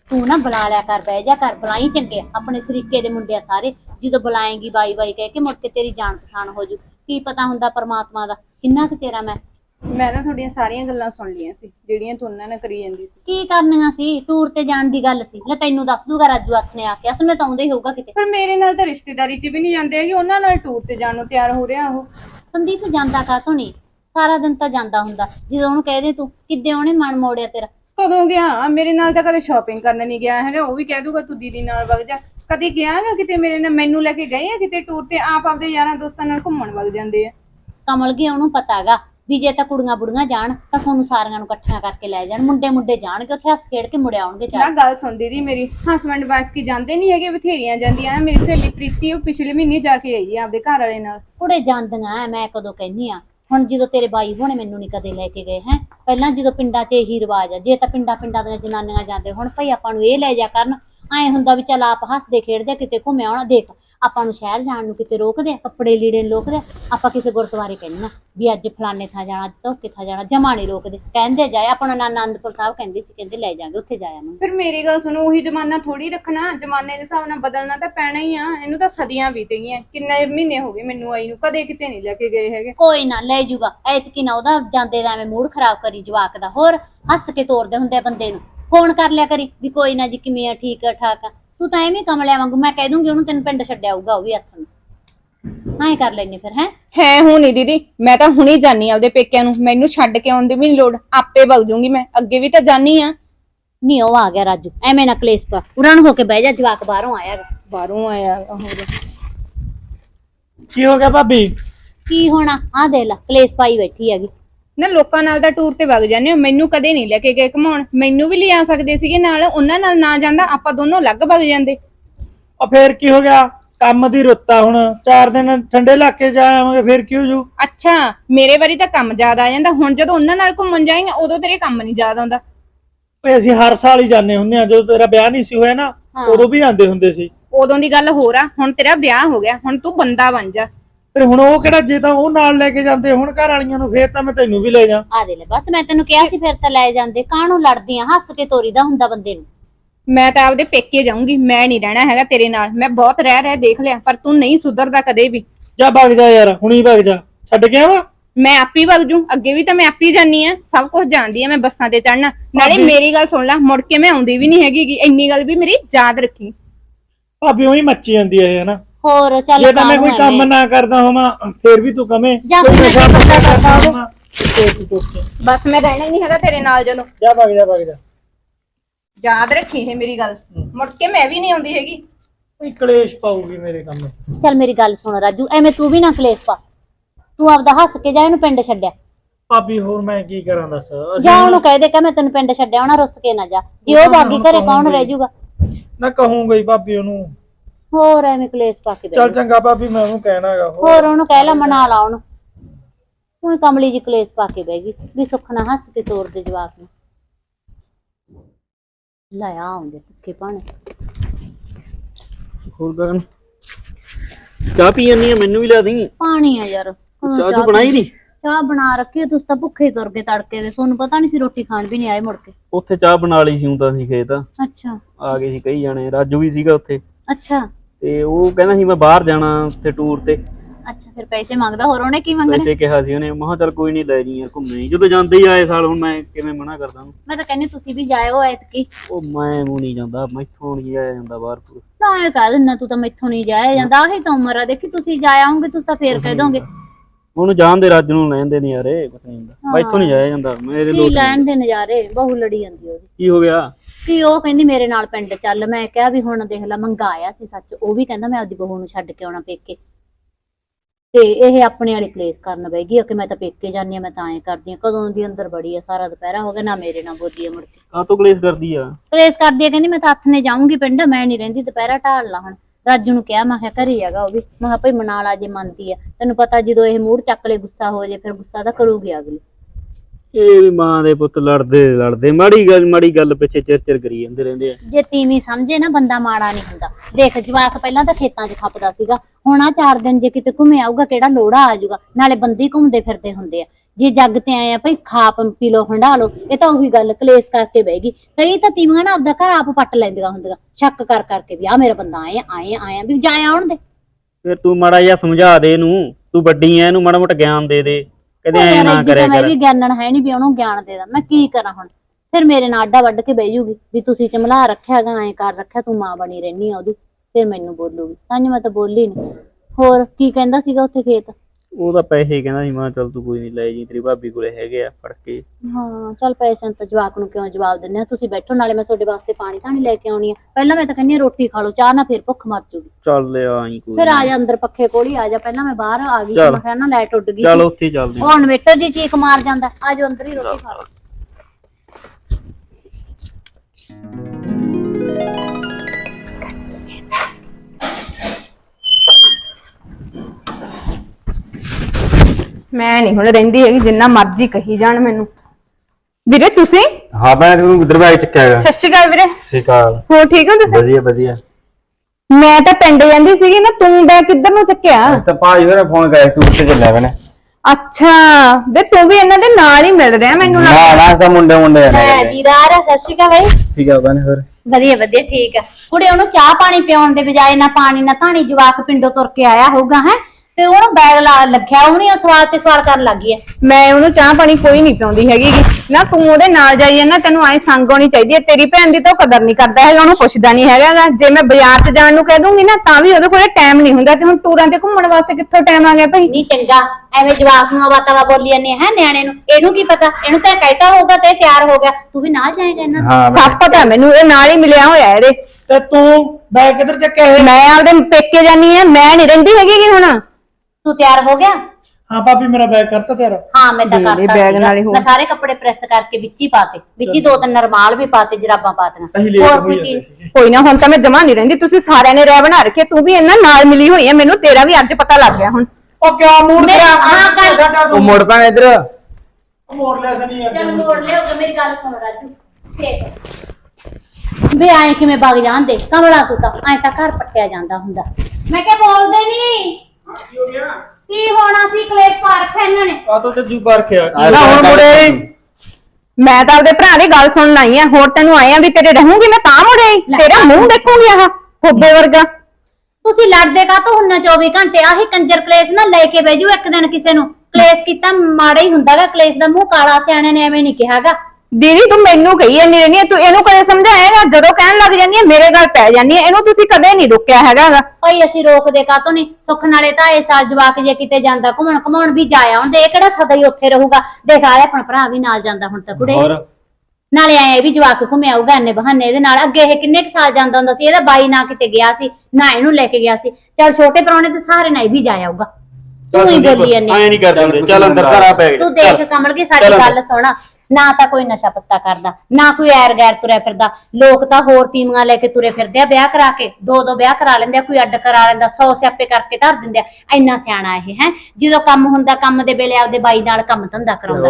ਤੂੰ ਨਾ ਬੁਲਾ ਲਿਆ ਕਰ ਬਹਿ ਜਾ ਕਰ ਬੁਲਾਈ ਚੰਗੇ ਆਪਣੇ ਸਰੀਕੇ ਦੇ ਮੁੰਡੇ ਆ ਸਾਰੇ ਜਦੋਂ ਬੁਲਾਏਂਗੀ ਬਾਈ ਬਾਈ ਕਹਿ ਕੇ ਮੁੜ ਕੇ ਤੇਰੀ ਜਾਣ ਪਛਾਣ ਹੋ ਜੂ। ਕੀ ਪਤਾ ਹੁੰਦਾ ਪਰਮਾਤਮਾ ਦਾ ਕਿੰਨਾ ਕੁ ਤੇਰਾ ਮੈਂ? ਮੈਂ ਨਾ ਤੁਹਾਡੀਆਂ ਸਾਰੀਆਂ ਗੱਲਾਂ ਸੁਣ ਲਈਆਂ ਸੀ ਜਿਹੜੀਆਂ ਤੂੰ ਉਹਨਾਂ ਨਾਲ ਕਰੀ ਜਾਂਦੀ ਸੀ। ਕੀ ਕਰਨੀਆਂ ਸੀ? ਟੂਰ ਤੇ ਜਾਣ ਦੀ ਗੱਲ ਸੀ। ਲੈ ਤੈਨੂੰ ਦੱਸ ਦੂਗਾ ਰਾਜੂ ਹੱਥ ਨੇ ਆ ਕੇ ਅਸਲ ਵਿੱਚ ਤਾਂ ਆਉਂਦਾ ਹੀ ਹੋਊਗਾ ਕਿਤੇ। ਪਰ ਮੇਰੇ ਨਾਲ ਤਾਂ ਰਿਸ਼ਤੇਦਾਰੀ 'ਚ ਵੀ ਨਹੀਂ ਜਾਂਦੇ ਹੈਗੇ ਉਹਨਾਂ ਨਾਲ ਟੂਰ ਤੇ ਜਾਣ ਨੂੰ ਤਿਆਰ ਹੋ ਰਿਹਾ ਉਹ। ਸੰਦੀਪ ਜਾਂਦਾ ਕਾਹਤੋਂ ਨਹੀਂ? ਸਾਰਾ ਦਿਨ ਤਾਂ ਜਾਂਦਾ ਹੁੰਦਾ। ਜਦੋਂ ਉਹਨੂੰ ਕਹਿ ਦੇ ਤੂੰ ਕਿੱਦੇ ਉਹਨੇ ਮਨ ਮੋੜਿਆ ਤੇਰਾ? ਕਦੋਂ ਗਿਆ? ਮੇਰੇ ਨਾਲ ਤਾਂ ਕਦੇ ਸ਼ਾਪਿੰਗ ਕਰਨ ਨਹੀਂ ਗਿਆ ਹੈਗਾ। ਉਹ ਵੀ ਕਹਿ ਦੂਗਾ ਤੂੰ ਦੀਦੀ ਨਾਲ ਵਗ ਜਾ। ਕਦੇ ਗਿਆ ਗਾ ਕਿਤੇ ਮੇਰੇ ਨਾਲ? ਮੈਨੂੰ ਲੈ ਕੇ ਗਏ ਆ ਕਿਤੇ ਟੂਰ ਤੇ? ਆਪ ਆਪਦੇ ਯਾਰਾਂ ਦੋਸਤਾਂ ਨਾਲ ਘੁੰਮਣ ਵਗ ਜਾਂਦੇ ਆ। ਕਮਲ ਗਿਆ ਉਹਨੂੰ ਪਤਾਗਾ ਵੀ ਜੇ ਤਾਂ ਕੁੜੀਆਂ ਬੁੜੀਆਂ ਜਾਣ ਤਾਂ ਤੁਹਾਨੂੰ ਸਾਰਿਆਂ ਨੂੰ ਇਕੱਠਿਆਂ ਕਰਕੇ ਲੈ ਜਾਣ। ਮੁੰਡੇ ਮੁੰਡੇ ਜਾਣਗੇ ਉੱਥੇ ਹੱਸ ਖੇਡ ਕੇ ਮੁੜ ਆਉਣਗੇ ਨਾ ਚਾਰ। ਗੱਲ ਸੁਣ ਦੀਦੀ ਮੇਰੀ ਹਸਬੰਡ ਵਾਈਫ ਕੀ ਜਾਂਦੇ ਨਹੀਂ ਹੈਗੇ ਬਥੇਰੀਆਂ ਜਾਂਦੀਆਂ ਮੇਰੀ ਸਹੇਲੀ ਪ੍ਰੀਤੀ ਉਹ ਪਿਛਲੇ ਮਹੀਨੇ ਜਾ ਕੇ ਆਈ ਆ ਆਪਦੇ ਘਰ ਵਾਲੇ ਨਾਲ। ਕੁੜੇ ਜਾਂਦੀਆਂ ਐ, ਮੈਂ ਕਦੋਂ ਕਹਿੰਨੀ ਆ। ਹੁਣ ਜਦੋਂ ਤੇਰੇ ਬਾਈ ਹੋਣੇ ਮੈਨੂੰ ਨਹੀਂ ਕਦੇ ਲੈ ਕੇ ਗਏ, ਹੈ? ਪਹਿਲਾਂ ਜਦੋਂ ਪਿੰਡਾਂ 'ਚ ਇਹੀ ਰਿਵਾਜ ਆ, ਜੇ ਤਾਂ ਪਿੰਡਾਂ ਪਿੰਡਾਂ ਦੀਆਂ ਜਨਾਨੀਆਂ ਜਾਂਦੇ ਹੁਣ, ਭਈ ਆਪਾਂ ਨੂੰ ਇਹ ਲੈ ਜਾ ਕਰਨ। ਐ ਹੁੰਦਾ ਵੀ ਚੱਲ ਆਪ ਹੱਸਦੇ ਖੇਡਦੇ ਕਿਤੇ ਘੁੰਮਿਆ ਆਉਣਾ, ਦੇਖ। ਆਪਾਂ ਨੂੰ ਸ਼ਹਿਰ ਜਾਣ ਨੂੰ ਕਿਤੇ ਰੋਕਦੇ ਆ ਕੱਪੜੇ ਲੀੜੇ ਨੂੰ ਰੋਕਦੇ ਆ, ਆਪਾਂ ਕਿਸੇ ਗੁਰਦੁਆਰੇ ਕਹਿੰਦੇ ਆ ਵੀ ਅੱਜ ਫਲਾਣੇ ਥਾਂ ਜਾਣਾ ਅੱਜ ਧੋਕੇ ਥਾਂ ਜਾਣਾ ਜਮਾ ਨਹੀਂ ਰੋਕਦੇ। ਕਹਿੰਦੇ ਜਾਏ ਆਪਣਾ ਨਾਨਾ ਆਨੰਦਪੁਰ ਸਾਹਿਬ ਕਹਿੰਦੇ ਸੀ ਕਹਿੰਦੇ ਲੈ ਜਾਾਂਗੇ ਉੱਥੇ ਜਾਇਆ ਨੂੰ ਫਿਰ ਮੇਰੀ ਗੱਲ ਸੁਣੋ ਉਹੀ ਜ਼ਮਾਨਾ ਥੋੜੀ ਰੱਖਣਾ ਜ਼ਮਾਨੇ ਦੇ ਹਿਸਾਬ ਨਾਲ ਬਦਲਣਾ ਤਾਂ ਪੈਣਾ ਹੀ ਆ ਇਹਨੂੰ ਤਾਂ ਸਦੀਆਂ ਬੀਤ ਗਈਆਂ ਕਿੰਨੇ ਮਹੀਨੇ ਹੋ ਗਏ ਮੈਨੂੰ ਆਈ ਨੂੰ ਕਦੇ ਕਿਤੇ ਨਹੀਂ ਲੈ ਕੇ ਗਏ ਹੈਗੇ। ਕੋਈ ਨਾ ਲੈ ਜੂਗਾ ਐਤਕੀ ਨਾ ਉਹਦਾ ਜਾਂਦੇ ਦਾ ਐਵੇਂ ਮੂਡ ਖਰਾਬ ਕਰੀ ਜਵਾਕ ਦਾ ਹੋਰ ਹੱਸ ਕੇ ਤੋਰਦੇ ਹੁੰਦੇ ਆ ਬੰਦੇ ਨੂੰ ਫੋਨ ਕਰ ਲਿਆ ਕਰੀ ਵੀ ਕੋਈ ਨਾ ਜੀ ਕਿਵੇਂ ਆ ਠੀਕ ਆ ਠਾਕ ਆ। ਤੂੰ ਤਾਂ ਐਵੇਂ ਕਮਲਿਆ ਵਾਂਗੂ ਮੈਂ ਕਹਿ ਦੂੰਗੀ ਉਹਨੂੰ ਤੈਨੂੰ ਪਿੰਡ ਛੱਡਿਆ ਆਊਗਾ ਉਹ ਵੀ ਹੱਥ ਨੂੰ। ਐਂ ਕਰ ਲੈਣੀ ਫਿਰ ਹੈ? ਹੈ ਹੁਣ ਨਹੀਂ ਦੀਦੀ ਮੈਂ ਤਾਂ ਹੁਣੀ ਜਾਨੀ ਆਪਦੇ ਪੇਕਿਆਂ ਨੂੰ ਮੈਨੂੰ ਛੱਡ ਕੇ ਆਉਣ ਦੀ ਵੀ ਨੀ ਲੋੜ ਆਪੇ ਵਗ ਜੂੰਗੀ ਮੈਂ ਅੱਗੇ ਵੀ ਤਾਂ ਜਾਨੀ ਆ ਨਹੀਂ ਉਹ ਆ ਗਿਆ ਰਾਜੂ ਐਵੇਂ ਨਾ ਕਲੇਸ਼ ਪਾ ਉਰਨ ਹੋ ਕੇ ਬਹਿ ਜਾ ਜਵਾਕ ਬਾਹਰੋਂ ਆਇਆ ਗਾ। ਬਾਹਰੋਂ ਆਇਆ ਗਾ ਹੋਰ ਕੀ ਹੋ ਗਿਆ ਭਾਬੀ? ਕੀ ਹੋਣਾ? ਆ ਦੇ ਲਾ ਕਲੇਸ਼ ਪਾਈ ਬੈਠੀ ਹੈਗੀ। ਨਾ ਲੋਕਾਂ ਨਾਲ ਤਾਂ ਟੂਰ ਤੇ ਵਗ ਜਾਂਦੇ ਹੋ ਮੈਨੂੰ ਕਦੇ ਨਹੀਂ ਲੈ ਕੇ ਗਏ ਘਮਾਉਣ। ਮੈਨੂੰ ਵੀ ਲਿਆ ਸਕਦੇ ਸੀਗੇ ਨਾਲ ਉਹਨਾਂ ਨਾਲ ਨਾ ਜਾਂਦਾ ਆਪਾਂ ਦੋਨੋਂ ਅਲੱਗ ਵਗ ਜਾਂਦੇ। ਉਹ ਫੇਰ ਕੀ ਹੋ ਗਿਆ? ਕੰਮ ਦੀ ਰੁੱਤ ਆ ਹੁਣ। ਚਾਰ ਦਿਨ ਠੰਡੇ ਇਲਾਕੇ ਜਾ ਆਵਾਂਗੇ ਫੇਰ ਕੀ ਹੋ ਜੂ? ਅੱਛਾ ਮੇਰੇ ਵਾਰੀ ਤਾਂ ਕੰਮ ਜ਼ਿਆਦਾ ਆ ਜਾਂਦਾ। ਹੁਣ ਜਦੋਂ ਉਹਨਾਂ ਨਾਲ ਘੁੰਮਣ ਜਾਏਗਾ ਉਦੋਂ ਤੇਰੇ ਕੰਮ ਨਹੀਂ ਜ਼ਿਆਦਾ ਆਉਂਦਾ। ਓਏ ਅਸੀਂ ਹਰ ਸਾਲ ਹੀ ਜਾਂਦੇ ਹੁੰਦੇ ਆ ਜਦੋਂ ਤੇਰਾ ਵਿਆਹ ਨਹੀਂ ਸੀ ਹੋਇਆ ਨਾ ਹਾਂ। ਉਦੋਂ ਵੀ ਆਂਦੇ ਹੁੰਦੇ ਸੀ। ਉਦੋਂ ਦੀ ਗੱਲ ਹੋਰ ਆ। ਹੁਣ ਤੇਰਾ ਵਿਆਹ ਹੋ ਗਿਆ। ਹੁਣ ਤੂੰ ਬੰਦਾ ਬਣ ਜਾ। ਫਿਰ ਹੁਣ ਉਹ ਕਿਹੜਾ ਜੇ ਤਾਂ ਉਹ ਨਾਲ ਲੈ ਕੇ ਜਾਂਦੇ ਹੁਣ ਘਰ ਵਾਲੀਆਂ ਨੂੰ ਫੇਰ ਤਾਂ ਮੈਂ ਤੈਨੂੰ ਵੀ ਲੈ ਜਾ। ਆ ਦੇ ਲੈ ਬਸ ਮੈਂ ਤੈਨੂੰ ਕਿਹਾ ਸੀ ਫਿਰ ਤਾਂ ਲੈ ਜਾਂਦੇ। ਕਾਹਨੂੰ ਲੜਦੀਆਂ? ਹੱਸ ਕੇ ਤੋਰੀਦਾ ਹੁੰਦਾ ਬੰਦੇ ਨੂੰ। ਮੈਂ ਤਾਂ ਆਪਦੇ ਪੇਕੇ ਜਾਊਂਗੀ ਮੈਂ ਨਹੀਂ ਰਹਿਣਾ ਹੈਗਾ ਤੇਰੇ ਨਾਲ। ਮੈਂ ਬਹੁਤ ਰਹਿ ਰਹਿ ਦੇਖ ਲਿਆ ਪਰ ਤੂੰ ਨਹੀਂ ਸੁਧਰਦਾ ਕਦੇ ਵੀ। ਜਾ ਭੱਗ ਜਾ ਯਾਰ ਹੁਣੀ ਭੱਗ ਜਾ। ਛੱਡ ਕੇ ਆਵਾ? ਮੈਂ ਆਪੀ ਵਗ ਜੂ ਅੱਗੇ ਵੀ ਤਾਂ ਮੈਂ ਆਪੀ ਜਾਨੀ ਆ ਸਭ ਕੁਝ ਜਾਣਦੀ ਆ ਮੈਂ ਬੱਸਾਂ ਤੇ ਚੜਨਾ ਨਾਲੇ ਭਾਬੀ- ਮੇਰੀ ਗੱਲ ਸੁਣ ਲੈ ਮੁੜ ਕੇ ਮੈਂ ਆਉਂਦੀ ਵੀ ਨਹੀਂ ਹੈਗੀ ਗੀ। ਇੰਨੀ ਗੱਲ ਵੀ ਮੇਰੀ ਯਾਦ ਰੱਖੀ। ਭਾਬੀ ਉਹੀ ਮੱਚੀ ਜਾਂਦੀ ਹੈ ਨਾ। ਹੋਰ ਚੱਲ ਜੇ ਤਾਂ ਮੈਂ ਕੋਈ ਕੰਮ। ਨਾ ਕਰਦਾ ਹੋਵਾਂ ਫੇਰ ਵੀ ਤੂੰ ਕਵੇਂ। ਜਾਂ ਕੋਈ ਨਸ਼ਾ ਪੱਤਾ ਕਰਦਾ ਹੋਵਾਂ। ਤੇ। ਬਸ ਮੈਂ ਰਹਿਣਾ ਹੀ ਨਹੀਂ ਹੈਗਾ ਤੇਰੇ ਨਾਲ ਜਦੋਂ। ਜਾ ਭੱਗ ਜਾ ਭੱਗ ਜਾ। ਯਾਦ ਰੱਖੀ ਇਹ ਮੇਰੀ ਗੱਲ। ਮੁੜ ਕੇ ਮੈਂ ਵੀ ਨਹੀਂ ਆਉਂਦੀ ਹੈਗੀ। ਕੋਈ ਕਲੇਸ਼ ਪਾਊਗੀ ਮੇਰੇ ਕੰਮ। ਚੱਲ ਮੇਰੀ ਗੱਲ ਸੁਣ ਰਾਜੂ ਐਵੇਂ ਤੂੰ ਵੀ ਨਾ ਕਲੇਸ਼ ਪਾ। ਤੂੰ ਆਪਦਾ ਹੱਸ ਕੇ ਜਾ ਇਹਨੂੰ ਪਿੰਡ ਛੱਡਿਆ। ਭਾਬੀ ਹੋਰ ਮੈਂ ਕੀ ਕਰਾਂ ਦੱਸ? ਜਾ ਉਹਨੂੰ ਕਹਿ ਦੇ ਕਿ ਮੈਂ ਤੈਨੂੰ ਪਿੰਡ ਛੱਡਿਆ ਹੋਣਾ ਰੁੱਸ ਕੇ ਨਾ ਜਾ। ਜੇ ਉਹ ਬਾਗੀ ਘਰੇ ਕੌਣ ਰਹਿ ਜਾਊਗਾ ਨਾ ਕਹੂੰਗਾ ਹੀ ਭਾਬੀ ਉਹਨੂੰ। ਹੋਰ ਐਵੇਂ ਕਲੇਸ਼ ਪਾ ਕੇ ਬਹਿ ਚੱਲ ਚੰਗਾ ਭਾਬੀ ਮੈਂ ਉਹਨੂੰ ਕਹਿਣਾਗਾ ਹੋਰ। ਉਹਨੂੰ ਕਹਿ ਲੈ ਮਨਾ ਲਾ ਉਹਨੂੰ। ਤੂੰ ਹੀ ਕਮਲੀ ਜੀ ਕਲੇਸ਼ ਪਾ ਕੇ ਬਹਿ ਗਈ ਵੀ ਸੁੱਖ ਨਾ ਹੱਸ ਕੇ ਤੋਰ ਦੇ ਜਵਾਕ ਨੂੰ। ਲੈ ਆ ਆਉਂਦੇ ਭੁੱਖੇ ਪਾਣੇ ਹੋਰ ਗਗਨ? ਚਾਹ ਪੀ ਜਾਂਦੀ ਆ ਮੈਨੂੰ ਵੀ ਲਿਆ ਦੀ ਪਾਣੀ ਆ ਯਾਰ। ਚਾਹ ਤੂੰ ਬਣਾਈ ਨਹੀਂ ਚਾਹ ਬਣਾ ਰੱਖੀ ਆ, ਤੁਸੀਂ ਤਾਂ ਭੁੱਖੇ ਹੀ ਤੁਰ ਗਏ ਤੜਕੇ ਦੇ। ਤੁਹਾਨੂੰ ਪਤਾ ਨਹੀਂ ਸੀ ਰੋਟੀ ਖਾਣ ਵੀ ਨਹੀਂ ਆਏ ਮੁੜ ਕੇ। ਉੱਥੇ ਚਾਹ ਬਣਾ ਲਈ ਸੀ ਊਂ ਤਾਂ ਸੀ ਖੇਤ। ਅੱਛਾ। ਆ ਗਏ ਸੀ ਕਈ ਜਾਣੇ ਰਾਜੂ ਵੀ ਸੀਗਾ ਉੱਥੇ। ਅੱਛਾ। ਤੇ ਉਹ ਕਹਿੰਦਾ ਸੀ ਮੈਂ ਬਾਹਰ ਜਾਣਾ ਉੱਥੇ ਟੂਰ ਤੇ। ਅੱਛਾ ਫਿਰ ਪੈਸੇ ਮੰਗਦਾ ਹੋਰ ਉਹਨੇ ਕੀ ਮੰਗਣੇ? ਪੈਸੇ ਕਿਹਾ ਸੀ ਉਹਨੇ ਮੈਂ ਕਿਹਾ ਚੱਲ ਕੋਈ ਨਹੀਂ ਲੈ ਜੀ ਯਾਰ ਘੁੰਮੇ ਜਦੋਂ ਜਾਂਦੇ ਹੀ ਆਏ ਸਾਲ ਹੁਣ ਮੈਂ ਕਿਵੇਂ ਮਨਾ ਕਰਦਾ ਉਹਨੂੰ? ਮੈਂ ਤਾਂ ਕਹਿੰਦੀ ਤੁਸੀਂ ਵੀ ਜਾਇਓ ਐਤਕੀ। ਉਹ ਮੈਂ ਮੂੰਹ ਨਹੀਂ ਜਾਂਦਾ ਮੈਥੋਂ ਨਹੀਂ ਜਾਇਆ ਜਾਂਦਾ ਬਾਹਰ ਪੂਰ। ਨਾ ਇਹ ਕਹਿ ਦਿੰਦਾ ਤੂੰ ਤਾਂ ਮੈਥੋਂ ਨਹੀਂ ਜਾਇਆ ਜਾਂਦਾ। ਆਹੀ ਤਾਂ ਉਮਰ ਆ ਦੇਖੀ ਤੁਸੀਂ ਜਾ ਆਉਂਗੇ ਤੁਸੀਂ ਤਾਂ ਫੇਰ ਕਹਿ ਦੋਗੇ। ਉਹਨੂੰ ਜਾਣਦੇ ਰਾਜੂ ਨੂੰ ਲੈਂਦੇ ਨਹੀਂ ਯਾਰੇ ਕੁਛ ਨਹੀਂ ਹੁੰਦਾ। ਮੈਥੋਂ ਨਹੀਂ ਜਾਇਆ ਜਾਂਦਾ ਮੇਰੇ ਕੀ ਲੋਟ ਲੈਣ ਦੇ ਨਜ਼ਾਰੇ ਬਹੁ ਲੜੀ ਜਾਂਦੀ ਉਹਦੀ। ਕੀ ਹੋ ਗਿਆ? ਕੀ ਉਹ ਕਹਿੰਦੀ ਮੇਰੇ ਨਾਲ ਪਿੰਡ ਚੱਲ ਮੈਂ ਕਿਹਾ ਵੀ ਹੁਣ ਦੇਖ ਲੈ ਮੰਗਾ ਆਇਆ ਸੀ ਸੱਚ ਉਹ ਵੀ ਕਹਿੰਦਾ ਮੈਂ ਆਪਦੀ ਬਹੂ ਨੂੰ ਛੱਡ ਕੇ ਆਉਣਾ ਪੇਕੇ। ਤੇ ਇਹ ਆਪਣੇ ਵਾਲੀ ਪਲੇਸ ਕਰਨ ਬੈਗੀ ਕਿ ਮੈਂ ਤਾਂ ਪੇਕੇ ਜਾਂਦੀ ਆ ਮੈਂ ਤਾਂ ਐਂ ਕਰਦੀ ਆ ਕਦੋਂ ਦੀ ਅੰਦਰ ਬੜੀ ਆ ਸਾਰਾ ਦੁਪਹਿਰਾ ਹੋ ਗਿਆ ਨਾ ਮੇਰੇ ਨਾਲ ਬੋਦੀ ਆ ਮੁੜ ਕੇ। ਆ ਤੋਂ ਕਲੇਸ਼ ਕਰਦੀ ਆ? ਪਲੇਸ ਕਰਦੀ ਆ ਕਹਿੰਦੀ ਮੈਂ ਤਾਂ ਹੱਥ ਨੇ ਜਾਊਂਗੀ ਪਿੰਡ ਮੈਂ ਨਹੀਂ ਰਹਿੰਦੀ ਦੁਪਹਿਰਾ ਢਾਲ ਲਾ ਹੁਣ। ਰਾਜੂ ਨੂੰ ਕਿਹਾ ਮੈਂ ਕਿਹਾ ਘਰੇ ਹੈਗਾ ਉਹ ਵੀ ਮੈਂ ਕਿਹਾ ਭਈ ਮਨਾ ਲਾ ਜੇ ਮੰਨਦੀ ਆ ਤੈਨੂੰ ਪਤਾ ਜਦੋਂ ਇਹ ਮੂਡ ਚੱਕ ਲੈ ਗੁੱਸਾ ਹੋ ਜੇ ਫਿਰ ਗੁੱਸਾ ਤਾਂ ਕਰੂਗੀ ਅਗਲੀ। ਇਹ ਵੀ ਮਾਂ ਦੇ ਪੁੱਤ ਲੜਦੇ ਲੜਦੇ ਮਾੜੀ ਗੱਲ ਮਾੜੀ ਗੱਲ ਪਿੱਛੇ ਚਿਰ ਚਿਰ ਕਰੀ ਜਾਂਦੇ ਰਹਿੰਦੇ ਆ। ਜੇ ਤੀਵੀਂ ਸਮਝੇ ਨਾ ਬੰਦਾ ਮਾੜਾ ਨਹੀਂ ਹੁੰਦਾ। ਦੇਖ ਜਵਾਕ ਪਹਿਲਾਂ ਤਾਂ ਖੇਤਾਂ 'ਚ ਖੱਪਦਾ ਸੀਗਾ। ਹੁਣ ਆ ਚਾਰ ਦਿਨ ਜੇ ਕਿਤੇ ਘੁੰਮੇ ਆਊਗਾ ਕਿਹੜਾ ਲੋੜਾ ਆ ਜਾਊਗਾ? ਨਾਲੇ ਬੰਦੇ ਹੀ ਘੁੰਮਦੇ ਫਿਰਦੇ ਹੁੰਦੇ ਆ। ਜੇ ਜੱਗ ਤੇ ਆਏ ਆ ਭਈ ਖਾ ਪ- ਪੀ ਲੋ ਹੰਡਾ ਲੋ ਇਹ ਤਾਂ ਉਹੀ ਗੱਲ ਕਲੇਸ਼ ਕਰਕੇ ਬਹਿ ਗਈ। ਕਈ ਤਾਂ ਤੀਵੀਆਂ ਨਾ ਆਪਦਾ ਘਰ ਆਪ ਪੱਟ ਲੈਂਦੀਆਂ ਹੁੰਦੀਆਂ। ਸ਼ੱਕ ਕਰ ਕਰਕੇ ਵੀ ਆ ਮੇਰਾ ਬੰਦਾ ਆਏ ਆ, ਆਏ ਆ, ਆਏ ਆ, ਵੀ ਜਾ ਆਉਣ ਦੇ। ਫਿਰ ਤੂੰ ਮਾੜਾ ਜਿਹਾ ਸਮਝਾ ਦੇ ਇਹਨੂੰ। ਤੂੰ ਵੱਡੀ ਐ ਇਹਨੂੰ ਮਾੜਾ ਮੋਟਾ ਗਿਆਨ ਦੇ ਦੇ। ਕਦੇ ਐ ਨਾ ਕਰਿਆ ਮੈਂ ਕਰ। ਵੀ ਗਿਆਨਣ ਹੈ ਨਹੀਂ ਵੀ ਉਹਨੂੰ ਗਿਆਨ ਦੇ ਦਾਂ। ਮੈਂ ਕੀ ਕਰਾਂ ਹੁਣ? ਫਿਰ ਮੇਰੇ ਨਾਲ ਅੱਡਾ ਵੱਢ ਕੇ ਬਹਿ ਜੂਗੀ ਵੀ ਤੁਸੀਂ ਚਮਲਾ ਰੱਖਿਆਗਾ ਐਂ ਕਰ ਰੱਖਿਆ ਤੂੰ ਮਾਂ ਬਣੀ ਰਹਿਨੀ ਆ ਉਹਦੀ। ਫਿਰ ਮੈਨੂੰ ਬੋਲੂਗੀ। ਤਾਂ ਮੈਂ ਤਾਂ ਬੋਲੀ ਨਹੀਂ ਹੋਰ ਕੀ ਕਹਿੰਦਾ ਸੀਗਾ ਉੱਥੇ ਖੇਤ? ਉਹ ਤਾਂ ਪੈਸੇ ਕਹਿੰਦਾ ਸੀ ਮਾਂ ਚੱਲ ਤੂੰ ਕੋਈ ਨਹੀਂ ਲੈ ਜੀ ਤੇਰੀ ਭਾਬੀ ਕੋਲੇ ਹੈਗੇ ਆ ਫੜ ਕੇ। ਹਾਂ ਚੱਲ ਪੈਸੇ ਨੂੰ ਤਾਂ ਜਵਾਕ ਨੂੰ ਕਿਉਂ ਜਵਾਬ ਦਿੰਦੇ ਆ? ਤੁਸੀਂ ਬੈਠੋ ਨਾਲੇ ਮੈਂ ਤੁਹਾਡੇ ਵਾਸਤੇ ਪਾਣੀ ਤਾਂ ਨਹੀਂ ਲੈ ਕੇ ਆਉਣੀ ਆ। ਪਹਿਲਾਂ ਮੈਂ ਤਾਂ ਕਹਿੰਦੀ ਆ ਰੋਟੀ ਖਾ ਲਓ ਚਾਹ ਨਾ ਫਿਰ ਭੁੱਖ ਮਰ ਜੂਗੀ। ਚੱਲ ਆਈ ਕੋਈ ਫਿਰ ਆ ਜਾ ਅੰਦਰ ਪੱਖੇ ਕੋਲ ਹੀ ਆ ਜਾ ਪਹਿਲਾਂ ਮੈਂ ਬਾਹਰ ਆ ਗਈ ਸੀ, ਚੱਲ। ਮੈਂ ਕਿਹਾ ਨਾ ਲਾਈਟ ਉੱਡ ਗਈ ਚੱਲ ਸੀ। ਉੱਥੇ ਹੀ ਚੱਲਦੇ ਆ। ਉਹ ਇਨਵੇਟਰ ਜੀ ਚੀਕ ਮਾਰ ਜਾਂਦਾ ਆ ਜਾਓ ਅੰਦਰ ਹੀ ਰੋਟੀ ਖਾ ਲਓ। ਮੈਂ ਨਹੀਂ ਹੁਣ ਰਹਿੰਦੀ ਹੈਗੀ ਜਿੰਨਾ ਮਰਜ਼ੀ ਕਹੀ ਜਾਣ ਮੈਨੂੰ। ਵੀਰੇ ਤੁਸੀਂ? ਹਾਂ ਮੈਂ ਤੈਨੂੰ ਕਿੱਧਰ ਬੈਗ ਚੱਕਿਆ ਹੈਗਾ। ਸਤਿ ਸ਼੍ਰੀ ਅਕਾਲ ਵੀਰੇ। ਸਿਕਾਲ ਹੋਰ ਠੀਕ ਹੋ ਤੁਸੀਂ? ਵਧੀਆ ਵਧੀਆ। ਮੈਂ ਤਾਂ ਪਿੰਡ ਜਾਂਦੀ ਸੀਗੀ ਨਾ ਤੂੰ ਬੈ ਕਿੱਧਰ ਨੂੰ ਚੱਕਿਆ? ਤਾਂ ਭਾਜੀ ਨੇ ਫੋਨ ਕਰਿਆ ਤੂੰ ਕਿੱਥੇ ਚੱਲਿਆ ਬਨੇ ਅੱਛਾ ਵੇ ਤੂੰ ਵੀ ਇਹਨਾਂ ਦੇ ਨਾਲ ਹੀ ਮਿਲ ਰਿਹਾ ਮੈਨੂੰ ਨਾ ਲੱਗਦਾ ਨਾ ਤਾਂ ਮੁੰਡੇ ਮੁੰਡੇ ਹੈ ਨੇ ਵੀਰਾਰ ਸਤਿ ਸ਼੍ਰੀ ਅਕਾਲ ਬਾਈ। ਸਿਕਾ ਬਨੇ ਫਿਰ ਵਧੀਆ ਵਧੀਆ ਠੀਕ ਆ। ਕੁੜੇ ਉਹਨੂੰ ਚਾਹ ਪਾਣੀ ਪਿਉਣ ਦੇ ਬਜਾਏ ਨਾ ਪਾਣੀ ਨਾ ਧਾਣੀ ਜਵਾਕ ਪਿੰਡੋਂ ਤੁਰ ਕੇ ਆਇਆ ਹੋਊਗਾ ਹੈ। ਤੇ ਉਹਨੂੰ ਬੈਗ ਲਾ ਲੱਗਿਆ ਉਹਨੇ ਸਵਾਲ ਤੇ ਸਵਾਲ ਕਰਨ ਲੱਗ ਗਈ ਮੈਂ ਉਹਨੂੰ ਚਾਹ ਪਾਣੀ ਕੋਈ ਨਹੀਂ ਪਿਉਂਦੀ ਹੈਗੀ ਗੀ। ਨਾ ਤੂੰ ਉਹਦੇ ਨਾਲ ਜਾਈਏ ਨਾ ਤੈਨੂੰ ਐ ਸੰਗ ਹੋਣੀ ਚਾਹੀਦੀ ਹੈ। ਤੇਰੀ ਭੈਣ ਦੀ ਤਾਂ ਉਹ ਕਦਰ ਨਹੀਂ ਕਰਦਾ ਹੈਗਾ ਉਹਨੂੰ ਪੁੱਛਦਾ ਨਹੀਂ ਹੈਗਾ ਗਾ। ਜੇ ਮੈਂ ਬਾਜ਼ਾਰ 'ਚ ਜਾਣ ਨੂੰ ਕਹਿ ਦੂੰਗੀ ਨਾ ਤਾਂ ਵੀ ਉਹਦੇ ਕੋਲੇ ਟਾਈਮ ਨਹੀਂ ਹੁੰਦਾ। ਤੇ ਹੁਣ ਟੂਰਾਂ ਤੇ ਘੁੰਮਣ ਵਾਸਤੇ ਕਿੱਥੋਂ ਟਾਈਮ ਆ ਗਿਆ ਭਾਈ? ਨਹੀਂ ਚੰਗਾ ਐਵੇਂ ਜਵਾਕ ਨੂੰ ਆਵਾਤਾਵਾ ਬੋਲੀ ਜਾਂਦੇ ਹੈ ਨਿਆਣੇ ਨੂੰ? ਇਹਨੂੰ ਕੀ ਪਤਾ? ਇਹਨੂੰ ਤਾਂ ਕਹਿਤਾ ਹੋਊਗਾ ਤੇ ਇਹ ਤਿਆਰ ਹੋ ਗਿਆ। ਤੂੰ ਵੀ ਨਾਲ ਜਾਏਗਾ ਇਹਨਾਂ ਨਾਲ? ਹਾਂ ਸਭ ਪਤਾ ਮੈਨੂੰ ਇਹ ਨਾਲ ਹੀ ਮਿਲਿਆ ਹੋਇਆ ਇਹਦੇ। ਤੇ ਤੂੰ ਬੈਗ ਕਿੱਧਰ ਚੱਕਿਆ ਇਹ? ਮੈਂ ਆਪਦੇ ਪੇਕੇ ਜਾਨੀ ਆ ਮੈਂ ਨਹੀਂ ਰਹਿੰਦੀ ਹੈਗੀ ਗੀ ਹੁਣ। ਤੂੰ ਤਿਆਰ ਹੋ ਗਿਆ? ਹਾਂ ਭਾਬੀ ਮੇਰਾ ਬੈਗ ਕਰਤਾ ਤੇਰਾ ਹਾਂ ਮੈਂ ਤਾਂ ਦੇ ਦੇ ਕਰਤਾ ਬੈਗ ਸੀਗਾ। ਨਾਲੇ ਹੋਰ। ਮੈਂ ਸਾਰੇ ਕੱਪੜੇ ਪ੍ਰੈਸ ਕਰਕੇ ਵਿੱਚ ਹੀ ਪਾਤੇ। ਵਿੱਚ ਹੀ ਦੋ ਤਿੰਨ ਰਮਾਲ ਵੀ ਪਾਤੇ ਜਰਾਬਾਂ ਪਾਤੀਆਂ। ਅਸੀਂ ਹੋਰ ਕੋਈ ਜਾਂਦੇ ਚੀਜ਼? ਕੋਈ ਨਾ ਹੁਣ ਤਾਂ ਮੈਂ ਜਮਾ ਨਹੀਂ ਰਹਿੰਦੀ। ਤੁਸੀਂ ਸਾਰਿਆਂ ਨੇ ਰਹਿ ਬਣਾ ਰੱਖੇ ਤੂੰ ਵੀ ਇਹਨਾਂ ਨਾਲ ਮਿਲੀ ਹੋਈ ਹੈ। ਮੈਨੂੰ ਤੇਰਾ ਵੀ ਅੱਜ ਪਤਾ ਲੱਗ ਗਿਆ ਹੁਣ। ਉਹ ਕਿਆ ਮੂਡ ਮੇਰਾ- ਖਰਾਬ ਹਾਂ, ਉਹ ਤੂੰ ਮੋੜ ਪਾ ਇਧਰ। ਮੋੜ ਲਿਆ ਸਨੀ ਯਾਰ। ਚੱਲ ਮੋੜ ਲਿਓ ਮੇਰੀ ਗੱਲ ਸੁਣ ਰਾਜੂ। ਠੀਕ ਵੇ ਆਏ ਕਿਵੇਂ ਵਗ ਜਾਂਦੇ? ਕਮਲਾ ਤੂੰ ਤਾਂ ਐ ਤਾਂ ਘਰ ਪੱਟਿਆ ਜਾਂਦਾ ਹੁੰਦਾ। ਮੈਂ ਕਿਹਾ ਬੋਲਦੇ ਨਹੀਂ ਕੀ ਹੋ ਗਿਆ ਕੀ ਹੋਣਾ ਸੀ ਕਲੇਸ਼ ਪਾਰਕ ਇਹਨਾਂ ਨੇ? ਆ ਤੋਂ ਤੇ ਜੂ ਪਰਖਿਆ ਨਾ ਹੁਣ ਮੁੜੇ ਮੈਂ ਤਾਂ ਆਪਦੇ ਭਰਾ ਦੀ ਗੱਲ ਸੁਣਨ ਆਈ ਆ। ਹੋਰ ਤੈਨੂੰ ਆਏ ਆ ਵੀ ਤੇਰੇ ਰਹੂੰਗੀ ਮੈਂ ਤਾਂ ਮੁੜੇ ਤੇਰਾ ਮੂੰਹ ਦੇਖੂੰਗੀ ਆਹ ਖੋਬੇ ਵਰਗਾ। ਤੁਸੀਂ ਲੜਦੇ ਕਾ ਤੋਂ ਹੁੰਨਾ 24 ਘੰਟੇ? ਆਹੀ ਕੰਜਰ ਕਲੇਸ਼ ਨਾ ਲੈ ਕੇ ਬੈਜੂ ਇੱਕ ਦਿਨ ਕਿਸੇ ਨੂੰ। ਕਲੇਸ਼ ਕੀਤਾ ਮਾੜਾ ਹੀ ਹੁੰਦਾਗਾ ਕਲੇਸ਼ ਦਾ ਮੂੰਹ ਕਾਲਾ ਸਿਆਣੇ ਨੇ ਐਵੇਂ ਨਹੀਂ ਕਿਹਾਗਾ। ਦੀਦੀ ਤੂੰ ਮੈਨੂੰ ਕਹੀ ਜਾਂਦੀ ਰਹਿੰਦੀ ਹੈ ਤੂੰ ਇਹਨੂੰ ਕਦੇ ਸਮਝਾਏਗਾ? ਜਦੋਂ ਕਹਿਣ ਲੱਗ ਜਾਂਦੀ ਹੈ ਮੇਰੇ ਗੱਲ ਪੈ ਜਾਂਦੀ ਹੈ ਇਹਨੂੰ ਤੁਸੀਂ ਕਦੇ ਨਹੀਂ ਰੋਕਿਆ ਹੈਗਾਗਾ। ਭਾਈ ਅਸੀਂ ਰੋਕਦੇ ਕਾ ਤੋਂ ਨਹੀਂ? ਸੁੱਖ ਨਾਲੇ ਤਾਂ ਇਹ ਸਾਲ ਜਵਾਕ ਜੇ ਕਿਤੇ ਜਾਂਦਾ ਘੁੰਮਣ ਘਮਾਉਣ ਵੀ ਜਾਇਆ ਹੁੰਦੇ ਇਹ ਕਿਹੜਾ ਸਦਾ ਹੀ ਉੱਥੇ ਰਹੂਗਾ? ਦੇਖ ਆਲੇ ਆਪਣਾ ਭਰਾ ਵੀ ਨਾਲ ਜਾਂਦਾ ਹੁਣ ਤਾਂ ਕੁੜੇ। ਹੋਰ? ਨਾਲੇ ਐ ਵੀ ਜਵਾਕ ਘੁੰਮਿਆ ਆਊਗਾ ਇੰਨੇ ਬਹਾਨੇ ਇਹਦੇ ਨਾਲ। ਅੱਗੇ ਇਹ ਕਿੰਨੇ ਕੁ ਸਾਲ ਜਾਂਦਾ ਹੁੰਦਾ ਸੀ ਇਹਦਾ ਬਾਈ ਨਾ ਕਿਤੇ ਗਿਆ ਸੀ ਨਾ ਇਹਨੂੰ ਲੈ ਕੇ ਗਿਆ ਸੀ। ਚੱਲ ਛੋਟੇ ਪ੍ਰਾਹੁਣੇ ਤੇ ਸਾਰੇ ਨਾਲ ਇਹ ਵੀ ਜਾ ਆਊਗਾ ਤੂੰ ਹੀ ਬੋਲੀ ਜਾਂਦੀ ਐ ਨਹੀਂ ਕਰ ਦਿੰਦੇ ਚੱਲ ਅੰਦਰ ਘਰਾ ਪੈ ਤੂੰ ਦੇਖ ਕਮਲ ਕੇ ਸਾਡੀ ਗੱਲ ਸੁਣ। ਨਾ ਤਾਂ ਕੋਈ ਨਸ਼ਾ ਪੱਤਾ ਕਰਦਾ ਨਾ ਕੋਈ ਐਰ ਗੈਰ ਤੁਰਿਆ ਫਿਰਦਾ। ਲੋਕ ਤਾਂ ਹੋਰ ਤੀਮੀਆਂ ਲੈ ਕੇ ਤੁਰੇ ਫਿਰਦੇ ਆ ਵਿਆਹ ਕਰਾ ਕੇ। ਦੋ ਦੋ ਵਿਆਹ ਕਰਾ ਲੈਂਦੇ ਆ ਕੋਈ ਅੱਡ ਕਰਾ ਲੈਂਦਾ ਸੌ ਸਿਆਪੇ ਕਰਕੇ ਧਰ ਦਿੰਦੇ ਆ। ਇੰਨਾ ਸਿਆਣਾ ਇਹ ਹੈ। ਜਦੋਂ ਕੰਮ ਹੁੰਦਾ ਕੰਮ ਦੇ ਵੇਲੇ ਆਪਦੇ ਬਾਈ ਨਾਲ ਕੰਮ ਧੰਦਾ ਕਰਾਉਂਦਾ।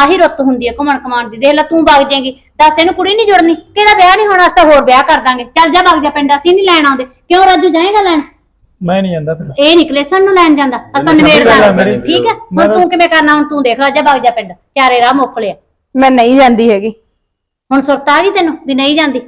ਆਹੀ ਰੁੱਤ ਹੁੰਦੀ ਹੈ ਘੁੰਮਣ ਕਮਾਉਣ ਦੀ। ਦੇਖ ਲੈ ਤੂੰ ਵਗ ਜਾਏਂਗੀ। ਦੱਸ ਇਹਨੂੰ ਕੁੜੀ ਨਹੀਂ ਜੁੜਨੀ? ਕਿਹਦਾ ਵਿਆਹ ਨਹੀਂ ਹੋਣਾ ਅਸੀਂ ਤਾਂ ਹੋਰ ਵਿਆਹ ਕਰ ਦਾਂਗੇ। ਚੱਲ ਜਾ ਵਗ ਜਾ ਪਿੰਡ ਅਸੀਂ ਨਹੀਂ ਲੈਣ ਆਉਂਦੇ। ਕਿਉਂ ਰਾਜੂ ਜਾਏਗਾ ਲੈਣ? ਮੈਂ ਨਹੀਂ ਜਾਂਦਾ ਫਿਰ। ਇਹ ਨਿਕਲੇ ਸਾਨੂੰ ਲੈਣ ਜਾਂਦਾ। ਅਸਾਂ ਆ ਮੇਰੀ। ਠੀਕ ਹੈ? ਹੁਣ ਤਾਂ- ਤੂੰ ਕਿਵੇਂ ਕਰਨਾ ਹੁਣ ਤੂੰ ਦੇਖ ਲੈ ਜਾ ਵਗ ਜਾ ਪਿੰਡ। ਚਾਰੇ ਰਾਹ ਮੁੱਕ ਲਿਆ ਮੈਂ ਨਹੀਂ ਜਾਂਦੀ ਹੈਗੀ। ਹੁਣ ਸੁਰਤ ਆ ਗਈ ਤੈਨੂੰ ਵੀ ਨਹੀਂ ਜਾਂਦੀ।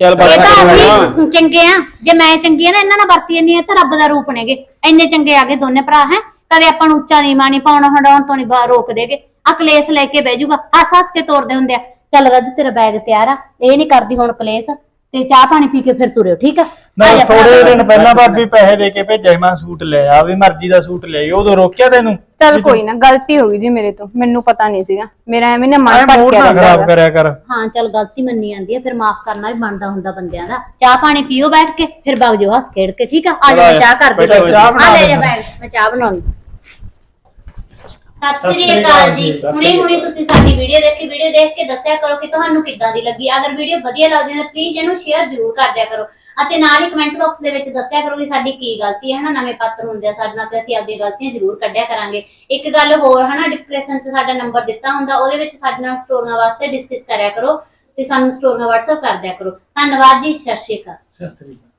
ਚੱਲ ਇਹ ਅਸੀਂ ਚੰਗੇ ਆ। ਜੇ ਮੈਂ ਚੰਗੀ ਆ ਨਾ ਇਹਨਾਂ ਨਾਲ ਵਰਤੀ ਜਾਂਦੀ ਆ ਤਾਂ ਰੱਬ ਦਾ ਰੂਪ ਨੇਗੇ। ਇੰਨੇ ਚੰਗੇ ਆ ਗਏ ਦੋਨੇ ਭਰਾ ਹੈ। ਕਦੇ ਆਪਾਂ ਨੂੰ ਉੱਚਾ ਨਹੀਂ ਮਾਣੀ ਪਾਉਣਾ ਹਟਾਉਣ ਤੋਂ ਨਹੀਂ ਬਾਹਰ ਰੋਕ ਦੇਗੇ। ਆ ਕਲੇਸ਼ ਲੈ ਕੇ ਬਹਿ ਜਾਊਗਾ। ਹੱਸ ਹੱਸ ਕੇ ਤੋਰਦੇ ਹੁੰਦੇ ਆ। ਚੱਲ ਰੱਜ ਤੇਰਾ ਬੈਗ ਤਿਆਰ ਆ। ਇਹ ਨਹੀਂ ਕਰਦੀ ਹੁਣ ਕਲੇਸ਼। ਤੇ ਚਾਹ ਪਾਣੀ ਪੀ ਕੇ ਫਿਰ ਤੁਰਿਓ ਠੀਕ ਆ? ਆ ਮੈਂ ਜਾ। ਥੋੜੇ ਦਿਨ ਪਹਿਲਾਂ ਭਾਬੀ ਪੈਸੇ ਦੇ ਕੇ ਭੇਜਿਆ ਸੀ, ਮੈਂ ਸੂਟ ਲੈ ਆ ਵੀ ਮਰਜ਼ੀ ਦਾ ਸੂਟ ਲੈ ਆਈ ਉਦੋਂ ਰੋਕਿਆ ਤੈਨੂੰ? ਚਲ ਕੋਈ ਨਾ ਗਲਤੀ ਹੋ ਗਈ ਜੀ ਮੇਰੇ ਤੋਂ ਮੈਨੂੰ ਪਤਾ ਨਹੀਂ ਸੀਗਾ। ਮੇਰਾ ਐਵੇਂ ਨਾ ਐ ਮਨ ਮੂਡ ਭਟਕਿਆ ਨਾ ਰਹਿੰਦਾ ਖਰਾਬ ਹੈਗਾ। ਕਰਿਆ ਕਰ। ਹਾਂ ਚੱਲ ਗਲਤੀ ਮੰਨੀ ਜਾਂਦੀ ਹੈ ਫਿਰ ਮਾਫ ਕਰਨਾ ਵੀ ਬਣਦਾ ਹੁੰਦਾ ਬੰਦਿਆਂ ਦਾ। ਚਾਹ ਪਾਣੀ ਪੀਓ ਬੈਠ ਕੇ ਫਿਰ ਵਗ ਜਾਓ ਹੱਸ ਖੇਡ ਕੇ ਠੀਕ ਆ? ਆ ਜਾ ਮੈਂ ਚਾਹ ਕਰ ਦੇ ਬੈਠੋ, ਚਾਹ ਬਣਾ ਆ ਲੈ ਜਾ। ਬੈਗ ਮੈਂ ਚਾਹ ਬਣਾਉਣੀ ਸਤਿ ਸ੍ਰੀ ਅਕਾਲ ਜੀ। ਹੁਣੇ ਹੁਣੇ ਤੁਸੀਂ ਸਾਡੀ ਵੀਡੀਓ ਦੇਖੀ ਵੀਡੀਓ ਦੇਖ ਕੇ ਦੱਸਿਆ ਕਰੋ ਕਿ ਤੁਹਾਨੂੰ ਕਿੱਦਾਂ ਦੀ ਲੱਗੀ। ਅਗਰ ਵੀਡੀਓ ਵਧੀਆ ਲੱਗਦੀ ਹੈ ਤਾਂ ਪਲੀਜ਼ ਇਹਨੂੰ ਸ਼ੇਅਰ ਜ਼ਰੂਰ ਕਰ ਦਿਆ ਕਰੋ। ਅਤੇ ਨਾਲ ਹੀ ਕਮੈਂਟ ਬਾਕਸ ਦੇ ਵਿੱਚ ਦੱਸਿਆ ਕਰੋ ਕਿ ਸਾਡੀ ਕੀ ਗਲਤੀ ਹੈ ਨਾ ਨਵੇਂ ਪਾਤਰ ਹੁੰਦੇ ਆ ਸਾਡੇ ਨਾਲ ਤੇ ਅਸੀਂ ਆਪਣੀਆਂ ਗਲਤੀਆਂ ਜ਼ਰੂਰ ਕੱਢਿਆ ਕਰਾਂਗੇ। ਇੱਕ ਗੱਲ ਹੋਰ ਹਨਾ? ਡਿਸਕ੍ਰਿਪਸ਼ਨ 'ਚ ਸਾਡਾ ਨੰਬਰ ਦਿੱਤਾ ਹੁੰਦਾ ਉਹਦੇ ਵਿੱਚ ਸਾਡੇ ਨਾਲ ਸਟੋਰੀਆਂ ਵਾਸਤੇ ਡਿਸਕਸ ਕਰਿਆ ਕਰੋ ਤੇ ਸਾਨੂੰ ਸਟੋਰੀਆਂ WhatsApp ਕਰ ਦਿਆ ਕਰੋ। ਧੰਨਵਾਦ ਜੀ ਸਤਿ ਸ਼੍ਰੀ ਅਕਾਲ। ਸਤਿ ਸ੍ਰੀ ਅਕਾਲ।